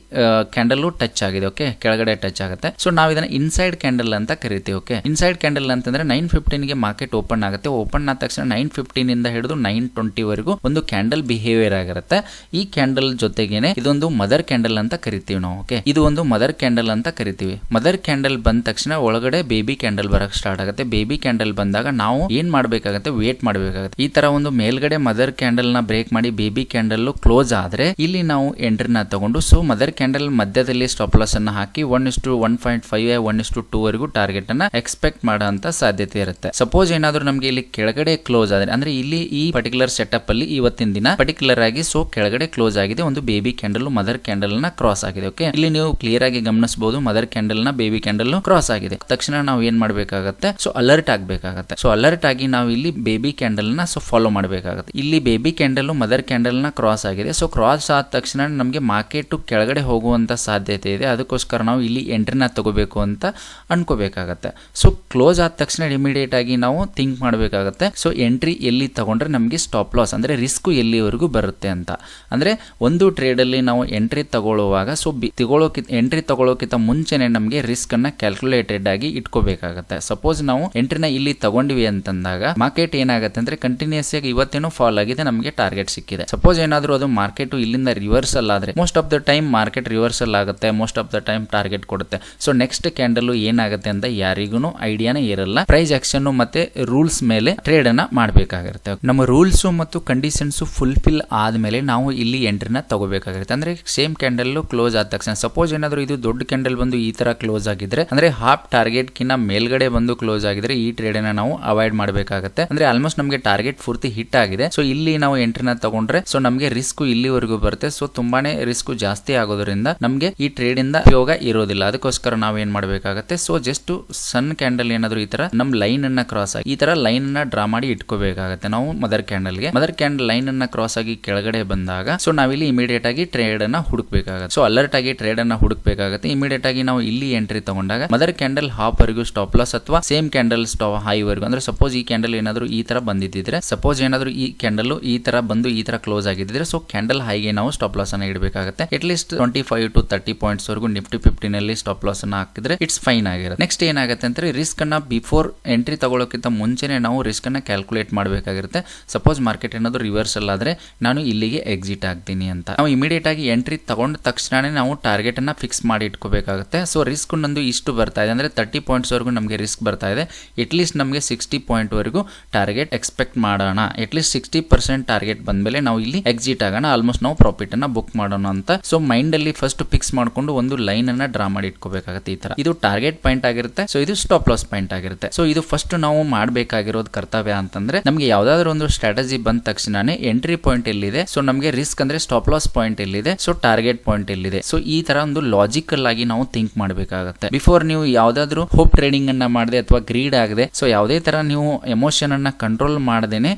ಕ್ಯಾಂಡಲ್ ಟಚ್ ಆಗಿದೆ ಓಕೆ ಕೆಳಗಡೆ ಟಚ್ ಆಗುತ್ತೆ. ಸೊ ನಾವು ಇದನ್ನ ಇನ್ಸೈಡ್ ಕ್ಯಾಂಡಲ್ ಅಂತ ಕರಿತೀವಿ ಓಕೆ ಇನ್ಸೈಡ್ ಕ್ಯಾಂಡಲ್ ಅಂತಂದ್ರೆ ನೈನ್ ಫಿಫ್ಟೀನ್ಗೆ ಮಾರ್ಕೆಟ್ ಓಪನ್ ಆಗುತ್ತೆ. ಓಪನ್ ಆದ ತಕ್ಷಣ ನೈನ್ ಫಿಫ್ಟೀನ್ ಇಂದ ಹಿಡಿದು ನೈನ್ ಟ್ವೆಂಟಿ ವರೆಗೂ ಒಂದು ಕ್ಯಾಂಡಲ್ ಬಿಹೇವಿಯರ್ ಆಗಿರುತ್ತೆ. ಈ ಕ್ಯಾಂಡಲ್ ಜೊತೆಗೇನೆ ಇದೊಂದು ಮದರ್ ಕ್ಯಾಂಡಲ್ ಅಂತ ಕರಿತೀವಿ ನಾವು ಓಕೆ ಇದು ಒಂದು ಮದರ್ ಕ್ಯಾಂಡಲ್ ಅಂತ ಕರಿತೀವಿ. ಮದರ್ ಕ್ಯಾಂಡಲ್ ಬಂದ ತಕ್ಷಣ ಒಳಗಡೆ ಬೇಬಿ ಕ್ಯಾಂಡಲ್ ಬರಕ್ ಸ್ಟಾರ್ಟ್ ಆಗುತ್ತೆ. ಬೇಬಿ ಕ್ಯಾಂಡಲ್ ಬಂದಾಗ ನಾವು ಏನ್ ಮಾಡ್ಬೇಕಾಗತ್ತೆ? ವೇಟ್ ಮಾಡ್ಬೇಕಾಗತ್ತೆ. ಈ ತರ ಒಂದು ಮೇಲ್ಗಡೆ ಮದರ್ ಕ್ಯಾಂಡಲ್ನ ಬ್ರೇಕ್ ಮಾಡಿ ಬೇಬಿ ಕ್ಯಾಂಡಲ್ ಕ್ಲೋಸ್ ಆದ್ರೆ ಇಲ್ಲಿ ನಾವು ಎಂಟ್ರಿನ ತಗೊಂಡು ಸೊ ಮದರ್ ಕ್ಯಾಂಡಲ್ ಮಧ್ಯದಲ್ಲಿ ಸ್ಟಾಪ್ ಲಾಸ್ ಅನ್ನ ಹಾಕಿ one is to one point five one is to two ವರೆಗೂ ಟಾರ್ಗೆಟ್ ಅನ್ನ ಎಕ್ಸ್ಪೆಕ್ಟ್ ಮಾಡುವಂತ ಸಾಧ್ಯತೆ ಇರುತ್ತೆ. ಸಪೋಸ್ ಏನಾದ್ರೂ ನಮಗೆ ಇಲ್ಲಿ ಕೆಳಗಡೆ ಕ್ಲೋಸ್ ಆದ್ರೆ, ಅಂದ್ರೆ ಇಲ್ಲಿ ಈ ಪರ್ಟಿಕ್ಯುಲರ್ ಸೆಟಪ್ ಅಲ್ಲಿ ಇವತ್ತಿನ ದಿನ ಪರ್ಟಿಕ್ಯುಲರ್ ಆಗಿ ಸೊ ಕೆಳಗಡೆ ಕ್ಲೋಸ್ ಆಗಿದೆ ಒಂದು ಬೇಬಿ ಕ್ಯಾಂಡಲ್ ಮದರ್ ಕ್ಯಾಂಡಲ್ನ ಕ್ರಾಸ್ ಆಗಿದೆ ಓಕೆ ಇಲ್ಲಿ ನೀವು ಕ್ಲಿಯರ್ ಆಗಿ ಗಮನಿಸಬಹುದು ಮದರ್ ಕ್ಯಾಂಡಲ್ನ ಬೇಬಿ ಕ್ಯಾಂಡಲ್ ಕ್ರಾಸ್ ಆಗಿದೆ. ತಕ್ಷಣ ನಾವು ಏನ್ ಮಾಡಬೇಕಾಗತ್ತೆ? ಸೊ ಅಲರ್ಟ್ ಆಗಬೇಕಾಗತ್ತೆ. ಸೊ ಅಲರ್ಟ್ ಆಗಿ ನಾವು ಇಲ್ಲಿ ಬೇಬಿ ಕ್ಯಾಂಡಲ್ನ ಸೊ ಫಾಲೋ ಮಾಡಬೇಕಾಗುತ್ತೆ. ಇಲ್ಲಿ ಬೇಬಿ ಕ್ಯಾಂಡಲ್ ಮದರ್ ಕ್ಯಾಂಡಲ್ನ ಕ್ರಾಸ್ ಆಗಿದೆ. ಸೊ ಕ್ರಾಸ್ ಆದ ತಕ್ಷಣ ನಮಗೆ ಮಾರ್ಕೆಟ್ ಕೆಳಗಡೆ ಹೋಗುವಂತ ಸಾಧ್ಯತೆ ಇದೆ. ಅದಕ್ಕೋಸ್ಕರ ನಾವು ಇಲ್ಲಿ ಎಂಟ್ರಿನ ತಗೋಬೇಕು ಅಂತ ಅನ್ಕೋಬೇಕಾಗತ್ತೆ. ಸೊ ಕ್ಲೋಸ್ ಆದ ತಕ್ಷಣ ಇಮಿಡಿಯೇಟ್ ಆಗಿ ನಾವು ಥಿಂಕ್ ಮಾಡಬೇಕಾಗತ್ತೆ. ಸೊ ಎಂಟ್ರಿ ಎಲ್ಲಿ ತಗೊಂಡ್ರೆ ನಮಗೆ ಸ್ಟಾಪ್ ಲಾಸ್ ಅಂದ್ರೆ ರಿಸ್ಕ್ ಎಲ್ಲಿವರೆಗೂ ಬರುತ್ತೆ ಅಂತ. ಅಂದ್ರೆ, ಒಂದು ಟ್ರೇಡ್ ಅಲ್ಲಿ ನಾವು ಎಂಟ್ರಿ ತಗೊಳ್ಳುವಾಗ ಸೊ ತಗೊಳ್ಳೋಕಿ ಎಂಟ್ರಿ ತಗೊಳ್ಳೋಕ್ಕಿಂತ ಮುಂಚೆನೆ ನಮಗೆ ರಿಸ್ಕ್ ಅನ್ನ ಕ್ಯಾಲ್ಕುಲೇಟೆಡ್ ಆಗಿ ಇಟ್ಕೋಬೇಕಾಗತ್ತೆ. ಸಪೋಸ್ ನಾವು ಎಂಟ್ರಿನ ಇಲ್ಲಿ ತಗೊಂಡ್ವಿ ಅಂತಂದಾಗ ಮಾರ್ಕೆಟ್ ಏನಾಗುತ್ತೆ ಅಂದ್ರೆ ಕಂಟಿನ್ಯೂಸ್ ಆಗಿ ಇವತ್ತೇನು ಫಾಲ್ ಆಗಿದೆ, ನಮಗೆ ಟಾರ್ಗೆಟ್ ಸಿಕ್ಕಿದೆ. ಸಪೋಸ್ ಏನಾದರೂ ಅದು ಮಾರ್ಕೆಟ್ ಇಲ್ಲಿಂದ ರಿವರ್ಸಲ್ ಆದ್ರೆ most of the time market reversal ಆಗುತ್ತೆ most of the time target ಕೊಡುತ್ತೆ. ಸೊ ನೆಕ್ಸ್ಟ್ ಕ್ಯಾಂಡಲ್ ಏನಾಗುತ್ತೆ ಅಂತ ಯಾರಿಗೂ ಐಡಿಯಾನೇ ಇರಲ್ಲ. ಪ್ರೈಸ್ ಆಕ್ಷನ್ ಮತ್ತೆ ರೂಲ್ಸ್ ಮೇಲೆ ಟ್ರೇಡ್ ಅನ್ನ ಮಾಡಬೇಕಾಗಿರುತ್ತೆ. ನಮ್ಮ ರೂಲ್ಸ್ ಮತ್ತು ಕಂಡೀಷನ್ಸ್ ಫುಲ್ಫಿಲ್ ಆದ್ಮೇಲೆ ನಾವು ಇಲ್ಲಿ ಎಂಟ್ರಿನ ತಗೋಬೇಕಾಗಿರುತ್ತೆ ಅಂದ್ರೆ ಸೇಮ್ ಕ್ಯಾಂಡಲ್ ಕ್ಲೋಸ್ ಆದ ತಕ್ಷಣ ಸಪೋಸ್ ಏನಾದರೂ ಇದು ದೊಡ್ಡ ಕ್ಯಾಂಡಲ್ ಬಂದು ಈ ತರ ಕ್ಲೋಸ್ ಆಗಿದ್ರೆ, ಅಂದ್ರೆ ಹಾಫ್ ಟಾರ್ಗೆಟ್ ಕಿನ್ನ ಮೇಲ್ಗಡೆ ಬಂದು ಕ್ಲೋಸ್ ಆಗಿದ್ರೆ ಈ ಟ್ರೇಡ್ ಅನ್ನ ನಾವು ಅವಾಯ್ಡ್ ಮಾಡಬೇಕಾಗುತ್ತೆ. ಅಂದ್ರೆ ಆಲ್ಮೋಸ್ಟ್ ನಮಗೆ ಟಾರ್ಗೆಟ್ ಪೂರ್ತಿ ಹಿಟ್ ಆಗಿದೆ. ಸೊ ಇಲ್ಲಿ ನಾವು ಎಂಟ್ರಿನ ತಗೊಂಡ್ರೆ ಸೊ ನಮಗೆ ರಿಸ್ಕ್ ಇಲ್ಲಿವರೆಗೂ ಬರುತ್ತೆ. ಸೊ ತುಂಬಾನೇ ರಿಸ್ಕ್ ಜಾಸ್ತಿ ಆಗೋದ್ರಿಂದ ನಮಗೆ ಈ ಟ್ರೇಡ್ ಇಂದ ಉಪಯೋಗ ಇರೋದಿಲ್ಲ. ಅದಕ್ಕೋಸ್ಕರ ನಾವು ಏನ್ ಮಾಡಬೇಕಾಗುತ್ತೆ? ಸೊ ಜಸ್ಟ್ ಸನ್ ಕ್ಯಾಂಡಲ್ ಏನಾದ್ರು ಈ ತರ ನಮ್ ಲೈನ್ ಅನ್ನ ಕ್ರಾಸ್ ಆಗಿ, ಈ ತರ ಲೈನ್ ಅನ್ನ ಡ್ರಾ ಮಾಡಿ ಇಟ್ಕೋಬೇಕಾಗುತ್ತೆ ನಾವು ಮದರ್ ಕ್ಯಾಂಡಲ್ಗೆ. ಮದರ್ ಕ್ಯಾಂಡಲ್ ಲೈನ್ ಅನ್ನ ಕ್ರಾಸ್ ಆಗಿ ಕೆಳಗಡೆ ಬಂದಾಗ ಸೊ ನಾವಿಲ್ಲಿ ಇಮಿಡಿಯೇಟ್ ಆಗಿ ಟ್ರೇಡ್ ಅನ್ನ ಹುಡುಕಬೇಕಾಗುತ್ತೆ. ಸೊ ಅಲರ್ಟ್ ಆಗಿ ಟ್ರೇಡ್ ಅನ್ನ ಹುಡುಕಬೇಕಾಗುತ್ತೆ. ಇಮಿಡಿಯೇಟ್ ಆಗಿ ನಾವು ಇಲ್ಲಿ ಎಂಟ್ರಿ ತಗೊಂಡಾಗ ಮದರ್ ಕ್ಯಾಂಡಲ್ ಹಾಫ್ ವರೆಗೂ ಸ್ಟಾಪ್ ಲಾಸ್ ಅಥವಾ ಸೇಮ್ ಕ್ಯಾಂಡಲ್ ಸ್ಟಾಪ್ ಹೈ ವರೆಗೂ, ಅಂದ್ರೆ ಸಪೋಸ್ ಈ ಕ್ಯಾಂಡಲ್ ಏನಾದ್ರು ಈ ತರ ಬಂದಿದ್ದಿದ್ರೆ ಸಪೋಸ್ ಏನಾದ್ರು ಈ ಕ್ಯಾಂಡಲ್ ಈ ತರ ಬಂದು ಈ ತರ ಕ್ಲೋಸ್ ಆಗಿದ್ರೆ ಸೊ ಕ್ಯಾಂಡಲ್ ಹೈಗೆ ನಾವು ಸ್ಟಾಪ್ ಲಾಸ್ ಅನ್ನ ಇಡಬೇಕಾಗುತ್ತೆ. At least twenty five to thirty points ವರೆಗೂ ನಿಫ್ಟಿ ಫಿಫ್ಟಿನ್ ಅಲ್ಲಿ ಸ್ಟಾಪ್ ಲಾಸ್ ಅನ್ನ ಹಾಕಿದ್ರೆ ಇಟ್ಸ್ ಫೈನ್ ಆಗಿರುತ್ತೆ. ನೆಕ್ಸ್ಟ್ ಏನಾಗುತ್ತೆ ಅಂದ್ರೆ ರಿಸ್ಕ್ ಅನ್ನ ಬಿಫೋರ್ ಎಂಟ್ರಿ ತಗೊಳ್ಳೋಕ್ಕಿಂತ ಮುಂಚೆನೆ ನಾವು ರಿಸ್ಕ್ ಅನ್ನ ಕ್ಯಾಲ್ಕುಲೇಟ್ ಮಾಡಬೇಕಾಗಿರುತ್ತೆ. ಸಪೋಸ್ ಮಾರ್ಕೆಟ್ ಏನಾದ್ರು ರಿವರ್ಸಲ್ ಆದ್ರೆ ನಾನು ಇಲ್ಲಿಗೆ ಎಕ್ಸಿಟ್ ಆಗ್ತೀನಿ ಅಂತ. ನಾವು ಇಮಿಡಿಯೇಟ್ ಆಗಿ ಎಂಟ್ರಿ ತಗೊಂಡ ತಕ್ಷಣನೇ ನಾವು ಟಾರ್ಗೆಟ್ ಅನ್ನ ಫಿಕ್ಸ್ ಮಾಡಿ ಇಟ್ಕೋಬೇಕಾಗುತ್ತೆ. ಸೊ ರಿಸ್ಕ್ ನಂದು ಇಷ್ಟು ಬರ್ತಾ ಇದೆ. ಅಂದ್ರೆ ತರ್ಟಿ ಪಾಯಿಂಟ್ಸ್ ವರೆಗೂ ನಮಗೆ ರಿಸ್ಕ್ ಬರ್ತಾ ಇದೆ. ಅಟ್ಲೀಸ್ಟ್ ನಮಗೆ ಸಿಕ್ಸ್ಟಿ ಪಾಯಿಂಟ್ ವರೆಗೂ ಟಾರ್ಗೆಟ್ ಎಕ್ಸ್ಪೆಕ್ಟ್ ಮಾಡೋಣ. At least sixty percent target ಬಂದ್ಮೇಲೆ ನಾವು ಇಲ್ಲಿ ಎಕ್ಸಿಟ್ ಆಗೋಣ. ಆಲ್ಮೋಸ್ಟ್ ನಾವು ಪ್ರಾಫಿಟ್ ಅನ್ನ ಬುಕ್ ಮಾಡೋಣ ಅಂತ. ಸೊ ಮೈಂಡ್ ಅಲ್ಲಿ ಫಸ್ಟ್ ಫಿಕ್ಸ್ ಮಾಡ್ಕೊಂಡು ಒಂದು ಲೈನ್ ಅನ್ನ ಡ್ರಾ ಮಾಡಿ ಇಟ್ಕೋಬೇಕಾಗುತ್ತೆ ಈ ತರ ಇದು ಟಾರ್ಗೆಟ್ ಪಾಯಿಂಟ್ ಆಗಿರುತ್ತೆ. ಸೊ ಇದು ಸ್ಟಾಪ್ ಲಾಸ್ ಪಾಯಿಂಟ್ ಆಗಿರುತ್ತೆ. ಸೊ ಇದು ಫಸ್ಟ್ ನಾವು ಮಾಡಬೇಕಾಗಿರೋದು ಕರ್ತವ್ಯ ಅಂತಂದ್ರೆ ನಮಗೆ ಯಾವ್ದಾದ್ರು ಒಂದು ಸ್ಟ್ರಾಟಜಿ ಬಂದ ತಕ್ಷಣನೇ ಎಂಟ್ರಿ ಪಾಯಿಂಟ್ ಎಲ್ಲಿದೆ? ಸೊ ನಮಗೆ ರಿಸ್ಕ್ ಅಂದ್ರೆ ಸ್ಟಾಪ್ ಲಾಸ್ ಪಾಯಿಂಟ್ ಎಲ್ಲಿದೆ ಸೊ ಟಾರ್ಗೆಟ್ ಪಾಯಿಂಟ್ ಎಲ್ಲಿದೆ ಸೊ ಈ ತರ ಒಂದು ಲಾಜಿಕಲ್ ಆಗಿ ನಾವು ಥಿಂಕ್ ಮಾಡಬೇಕಾಗುತ್ತೆ. ಬಿಫೋರ್ ನೀವು ಯಾವ್ದಾದ್ರು ಹೋಪ್ ಟ್ರೇಡಿಂಗ್ ಅನ್ನ ಮಾಡದೆ ಅಥವಾ ಗ್ರೀಡ್ ಆಗದೆ ಸೊ ಯಾವುದೇ ತರ ನೀವು ಎಮೋಷನ್ ಅನ್ನ ಕಂಟ್ರೋಲ್ ಮಾಡದೇನೆ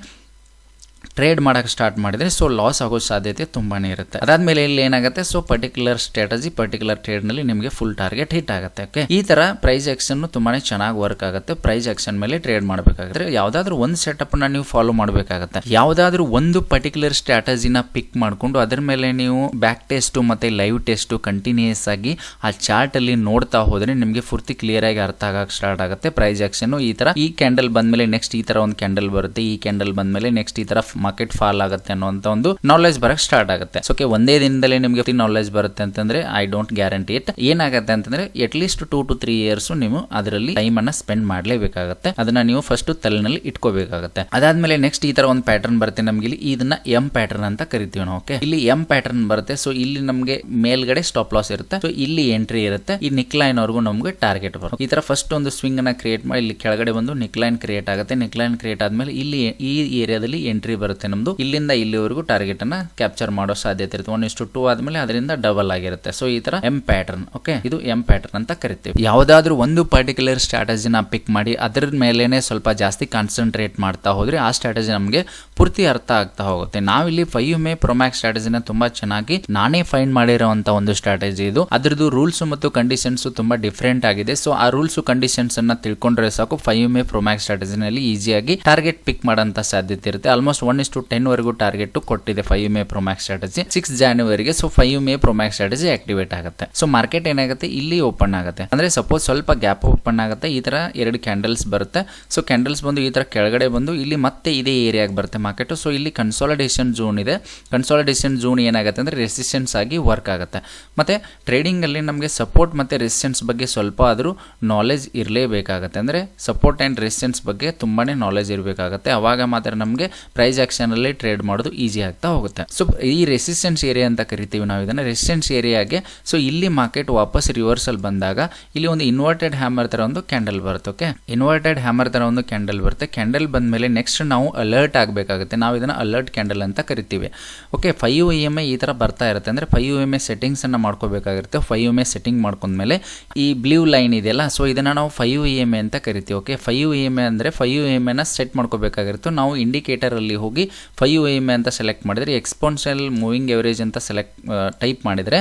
ಟ್ರೇಡ್ ಮಾಡಕ್ಕೆ ಸ್ಟಾರ್ಟ್ ಮಾಡಿದ್ರೆ ಸೊ ಲಾಸ್ ಆಗೋ ಸಾಧ್ಯತೆ ತುಂಬಾನೇ ಇರುತ್ತೆ. ಅದಾದಮೇಲೆ ಇಲ್ಲಿ ಏನಾಗುತ್ತೆ ಸೊ ಪರ್ಟಿಕ್ಯುಲರ್ ಸ್ಟ್ರಾಟಜಿ ಪರ್ಟಿಕ್ಯುಲರ್ ಟ್ರೇಡ್ನಲ್ಲಿ ನಿಮಗೆ ಫುಲ್ ಟಾರ್ಗೆಟ್ ಹಿಟ್ ಆಗುತ್ತೆ ಓಕೆ ಈ ತರ ಪ್ರೈಸ್ ಆಕ್ಷನ್ ತುಂಬಾನೇ ಚೆನ್ನಾಗಿ ವರ್ಕ್ ಆಗುತ್ತೆ. ಪ್ರೈಸ್ ಆಕ್ಷನ್ ಮೇಲೆ ಟ್ರೇಡ್ ಮಾಡಬೇಕಾಗುತ್ತೆ. ಯಾವ್ದಾದ್ರು ಒಂದು ಸೆಟಪ್ನ ನೀವು ಫಾಲೋ ಮಾಡಬೇಕಾಗುತ್ತೆ. ಯಾವ್ದಾದ್ರು ಒಂದು ಪರ್ಟಿಕ್ಯುಲರ್ ಸ್ಟ್ರಾಟಜಿನ ಪಿಕ್ ಮಾಡಿಕೊಂಡು, ಅದರ ಮೇಲೆ ನೀವು ಬ್ಯಾಕ್ ಟೆಸ್ಟ್ ಮತ್ತೆ ಲೈವ್ ಟೆಸ್ಟ್ ಕಂಟಿನ್ಯೂಸ್ ಆಗಿ ಆ ಚಾರ್ಟ್ ಅಲ್ಲಿ ನೋಡ್ತಾ ಹೋದರೆ ನಿಮಗೆ ಪೂರ್ತಿ ಕ್ಲಿಯರ್ ಆಗಿ ಅರ್ಥ ಆಗಕ್ಕೆ ಸ್ಟಾರ್ಟ್ ಆಗುತ್ತೆ. ಪ್ರೈಸ್ ಆಕ್ಷನ್ ಈ ತರ, ಈ ಕ್ಯಾಂಡಲ್ ಬಂದ ಮೇಲೆ ನೆಕ್ಸ್ಟ್ ಈ ತರ ಒಂದು ಕ್ಯಾಂಡಲ್ ಬರುತ್ತೆ, ಈ ಕ್ಯಾಂಡಲ್ ಬಂದ್ಮೇಲೆ ನೆಕ್ಸ್ಟ್ ಈ ತರ ಮಾರ್ಕೆಟ್ ಫಾಲ್ ಆಗುತ್ತೆ ಅನ್ನುವಂತ ಒಂದು ನಾಲೆಜ್ ಬರಕ್ ಸ್ಟಾರ್ಟ್ ಆಗುತ್ತೆ. ಸೊ ಒಂದೇ ದಿನದಲ್ಲಿ ನಿಮಗೆ ನಾಲೆಜ್ ಬರುತ್ತೆ ಅಂತಂದ್ರೆ ಐ ಡೋಂಟ್ ಗ್ಯಾರಂಟಿ ಇಟ್ ಏನಾಗುತ್ತೆ ಅಂತಂದ್ರೆ at least two to three years ನೀವು ಅದರಲ್ಲಿ ಟೈಮ್ ಅನ್ನ ಸ್ಪೆಂಡ್ ಮಾಡಲೇಬೇಕಾಗುತ್ತೆ. ಅದನ್ನ ನೀವು ಫಸ್ಟ್ ತಲೆನಲ್ಲಿ ಇಟ್ಕೋಬೇಕಾಗುತ್ತೆ. ಅದಾದ್ಮೇಲೆ ನೆಕ್ಸ್ಟ್ ಈ ತರ ಒಂದು ಪ್ಯಾಟರ್ನ್ ಬರುತ್ತೆ ನಮ್ಗೆ ಇಲ್ಲಿ ಇದನ್ನ ಎಂ ಪ್ಯಾಟರ್ನ್ ಅಂತ ಕರಿತೀವಿ ನಾವು ಓಕೆ ಇಲ್ಲಿ ಎಂ ಪ್ಯಾಟರ್ನ್ ಬರುತ್ತೆ. ಸೊ ಇಲ್ಲಿ ನಮಗೆ ಮೇಲ್ಗಡೆ ಸ್ಟಾಪ್ ಲಾಸ್ ಇರುತ್ತೆ. ಸೊ ಇಲ್ಲಿ ಎಂಟ್ರಿ ಇರುತ್ತೆ. ಈ ನಿಕ್ ಲೈನ್ ವರೆಗೂ ನಮಗೆ ಟಾರ್ಗೆಟ್ ಬರುತ್ತೆ. ಈ ತರ ಫಸ್ಟ್ ಒಂದು ಸ್ವಿಂಗ್ ಅನ್ನ ಕ್ರಿಯೇಟ್ ಮಾಡಿ, ಇಲ್ಲಿ ಕೆಳಗಡೆ ಬಂದು ನಿಕ್ ಲೈನ್ ಕ್ರಿಯೇಟ್ ಆಗುತ್ತೆ. ನಿಕ್ ಲೈನ್ ಕ್ರಿಯೇಟ್ ಆದ್ಮೇಲೆ ಇಲ್ಲಿ ಈ ಏರಿಯಾದಲ್ಲಿ ಎಂಟ್ರಿ ಬರುತ್ತೆ ನಮ್ದು. ಇಲ್ಲಿಂದ ಇಲ್ಲಿವರೆಗೂ ಟಾರ್ಗೆಟ್ ಅನ್ನ ಕ್ಯಾಪ್ಚರ್ ಮಾಡೋ ಸಾಧ್ಯತೆ ಇರುತ್ತೆ. ಒನ್ ಇಷ್ಟು ಟೂ ಆದ್ಮೇಲೆ ಅದರಿಂದ ಡಬಲ್ ಆಗಿರುತ್ತೆ. ಸೊ ಈ ತರ ಎಂ ಪ್ಯಾಟರ್ನ್ ಓಕೆ ಇದು ಎಂ ಪ್ಯಾಟರ್ನ್ ಅಂತ ಕರಿತೀವಿ. ಯಾವ್ದಾದ್ರು ಒಂದು ಪರ್ಟಿಕ್ಯುಲರ್ ಸ್ಟ್ರಾಟಜಿನ ಪಿಕ್ ಮಾಡಿ ಅದ್ರ ಮೇಲೇನೆ ಸ್ವಲ್ಪ ಜಾಸ್ತಿ ಕಾನ್ಸಂಟ್ರೇಟ್ ಮಾಡ್ತಾ ಹೋದ್ರೆ ಆ ಸ್ಟ್ರಾಟಜಿ ನಮಗೆ ಪೂರ್ತಿ ಅರ್ಥ ಆಗ್ತಾ ಹೋಗುತ್ತೆ. ನಾವಿಲ್ಲಿ ಫೈವ್ ಮೇ ಪ್ರೊಮ್ಯಾಕ್ಸ್ ಸ್ಟ್ರಾಟಜಿನ ತುಂಬಾ ಚೆನ್ನಾಗಿ ನಾನೇ ಫೈಂಡ್ ಮಾಡಿರುವಂತ ಒಂದು ಸ್ಟ್ರಾಟಜಿ ಇದು. ಅದ್ರದ್ದು ರೂಲ್ಸ್ ಮತ್ತು ಕಂಡೀಷನ್ಸ್ ತುಂಬಾ ಡಿಫ್ರೆಂಟ್ ಆಗಿದೆ. ಸೊ ಆ ರೂಲ್ಸ್ ಕಂಡೀಷನ್ಸ್ ಅನ್ನ ತಿಳ್ಕೊಂಡ್ರೆ ಸಾಕು ಫೈವ್ ಮೇ ಪ್ರೊಮ್ಯಾಕ್ಸ್ ಸ್ಟ್ರಾಟಜಿನಲ್ಲಿ ಈಸಿಯಾಗಿ ಟಾರ್ಗೆಟ್ ಪಿಕ್ ಮಾಡಂತ ಸಾಧ್ಯತೆ ಇರುತ್ತೆ. Almost one is to ten ವರೆಗೂ ಟಾರ್ಗೆಟ್ ಕೊಟ್ಟಿದೆ five EMA pro max strategy six ಜಾನ್ವರಿಗೆ so five EMA pro max strategy activate ಆಗುತ್ತೆ. ಸೊ ಮಾರ್ಕೆಟ್ ಏನಾಗುತ್ತೆ? ಇಲ್ಲಿ ಓಪನ್ ಆಗುತ್ತೆ. ಅಂದ್ರೆ ಸಪೋಸ್ ಸ್ವಲ್ಪ ಗ್ಯಾಪ್ ಓಪನ್ ಆಗುತ್ತೆ, ಈ ತರ ಎರಡು ಕ್ಯಾಂಡಲ್ಸ್ ಬರುತ್ತೆ. ಸೊ ಕ್ಯಾಂಡಲ್ಸ್ ಬಂದು ಈ ತರ ಕೆಳಗಡೆ ಬಂದು ಇಲ್ಲಿ ಮತ್ತೆ ಇದೇ ಏರಿಯಾಗೆ ಬರುತ್ತೆ ಮಾರ್ಕೆಟ್ ಸೊ ಇಲ್ಲಿ ಕನ್ಸಾಲಿಡೇಷನ್ ಝೋನ್ ಇದೆ. ಕನ್ಸಾಲಿಡೇಷನ್ ಝೋನ್ ಏನಾಗುತ್ತೆ ಅಂದ್ರೆ ರೆಸಿಸ್ಟೆನ್ಸ್ ಆಗಿ ವರ್ಕ್ ಆಗುತ್ತೆ. ಮತ್ತೆ ಟ್ರೇಡಿಂಗ್ ಅಲ್ಲಿ ನಮಗೆ ಸಪೋರ್ಟ್ ಮತ್ತೆ ರೆಸಿಸ್ಟೆನ್ಸ್ ಬಗ್ಗೆ ಸ್ವಲ್ಪ ಆದರೂ ನಾಲೆಜ್ ಇರಲೇಬೇಕಾಗುತ್ತೆ. ಅಂದ್ರೆ ಸಪೋರ್ಟ್ ಅಂಡ್ ರೆಸಿಸ್ಟೆನ್ಸ್ ಬಗ್ಗೆ ತುಂಬಾನೇ ನಾಲೆಜ್ ಇರಬೇಕಾಗುತ್ತೆ. ಅವಾಗ ಮಾತ್ರ ನಮಗೆ ಪ್ರೈಸ್ ಆಕ್ಷನ್ ಅಲ್ಲಿ ಟ್ರೇಡ್ ಮಾಡೋದು ಈಸಿ ಆಗ್ತಾ ಹೋಗುತ್ತೆ. ಸೊ ಈ ರೆಸಿಸ್ಟೆನ್ಸ್ ಏರಿಯಾ ಅಂತ ಕರಿತೀವಿ ನಾವು ಇದನ್ನ. ರೆಸಿಸ್ಟೆನ್ಸ್ ಏರಿಯಾಗೆ ಸೊ ಇಲ್ಲಿ ಮಾರ್ಕೆಟ್ ವಾಪಸ್ ರಿವರ್ಸಲ್ ಬಂದಾಗ ಇಲ್ಲಿ ಒಂದು ಇನ್ವರ್ಟೆಡ್ ಹ್ಯಾಮರ್ ತರ ಒಂದು ಕ್ಯಾಂಡಲ್ ಬರುತ್ತೆ ಓಕೆ ಇನ್ವರ್ಟೆಡ್ ಹ್ಯಾಮರ್ ತರ ಒಂದು ಕ್ಯಾಂಡಲ್ ಬರುತ್ತೆ. ಕ್ಯಾಂಡಲ್ ಬಂದ ಮೇಲೆ ನೆಕ್ಸ್ಟ್ ನಾವು ಅಲರ್ಟ್ ಆಗಬೇಕಾಗುತ್ತೆ. ನಾವು ಇದನ್ನ ಅಲರ್ಟ್ ಕ್ಯಾಂಡಲ್ ಅಂತ ಕರಿತೀವಿ okay five E M A ಈ ತರ ಬರ್ತಾ ಇರುತ್ತೆ. ಅಂದ್ರೆ ಫೈವ್ ಎಂ ಸೆಟ್ಟಿಂಗ್ಸ್ ಅನ್ನ ಮಾಡ್ಕೋಬೇಕಾಗಿರುತ್ತೆ. ಫೈವ್ ಎಂ ಎ ಸೆಟ್ಟಿಂಗ್ ಮಾಡ್ಕೊಂಡ್ಮೇಲೆ ಈ ಬ್ಲೂ ಲೈನ್ ಇದೆಯಲ್ಲ ಸೊ ಇದನ್ನ ನಾವು ಫೈವ್ ಇ ಎಂ ಎ ಅಂತ ಕರಿತೀವಿ okay five E M A ಅಂದ್ರೆ ಫೈವ್ ಎಂ ಎನ ಸೆಟ್ ಮಾಡ್ಕೋಬೇಕಾಗಿರುತ್ತೆ. ನಾವು ಇಂಡಿಕೇಟರ್ ಅಲ್ಲಿ ಹೋಗಿ ಫೈವ್ ಎಂ ಎ ಅಂತ ಸೆಲೆಕ್ಟ್ ಮಾಡಿದರೆ ಎಕ್ಸ್ಪೋನ್ಷಲ್ ಮೂವಿಂಗ್ ಎವರೇಜ್ ಅಂತ ಸೆಲೆಕ್ಟ್ ಟೈಪ್ ಮಾಡಿದರೆ,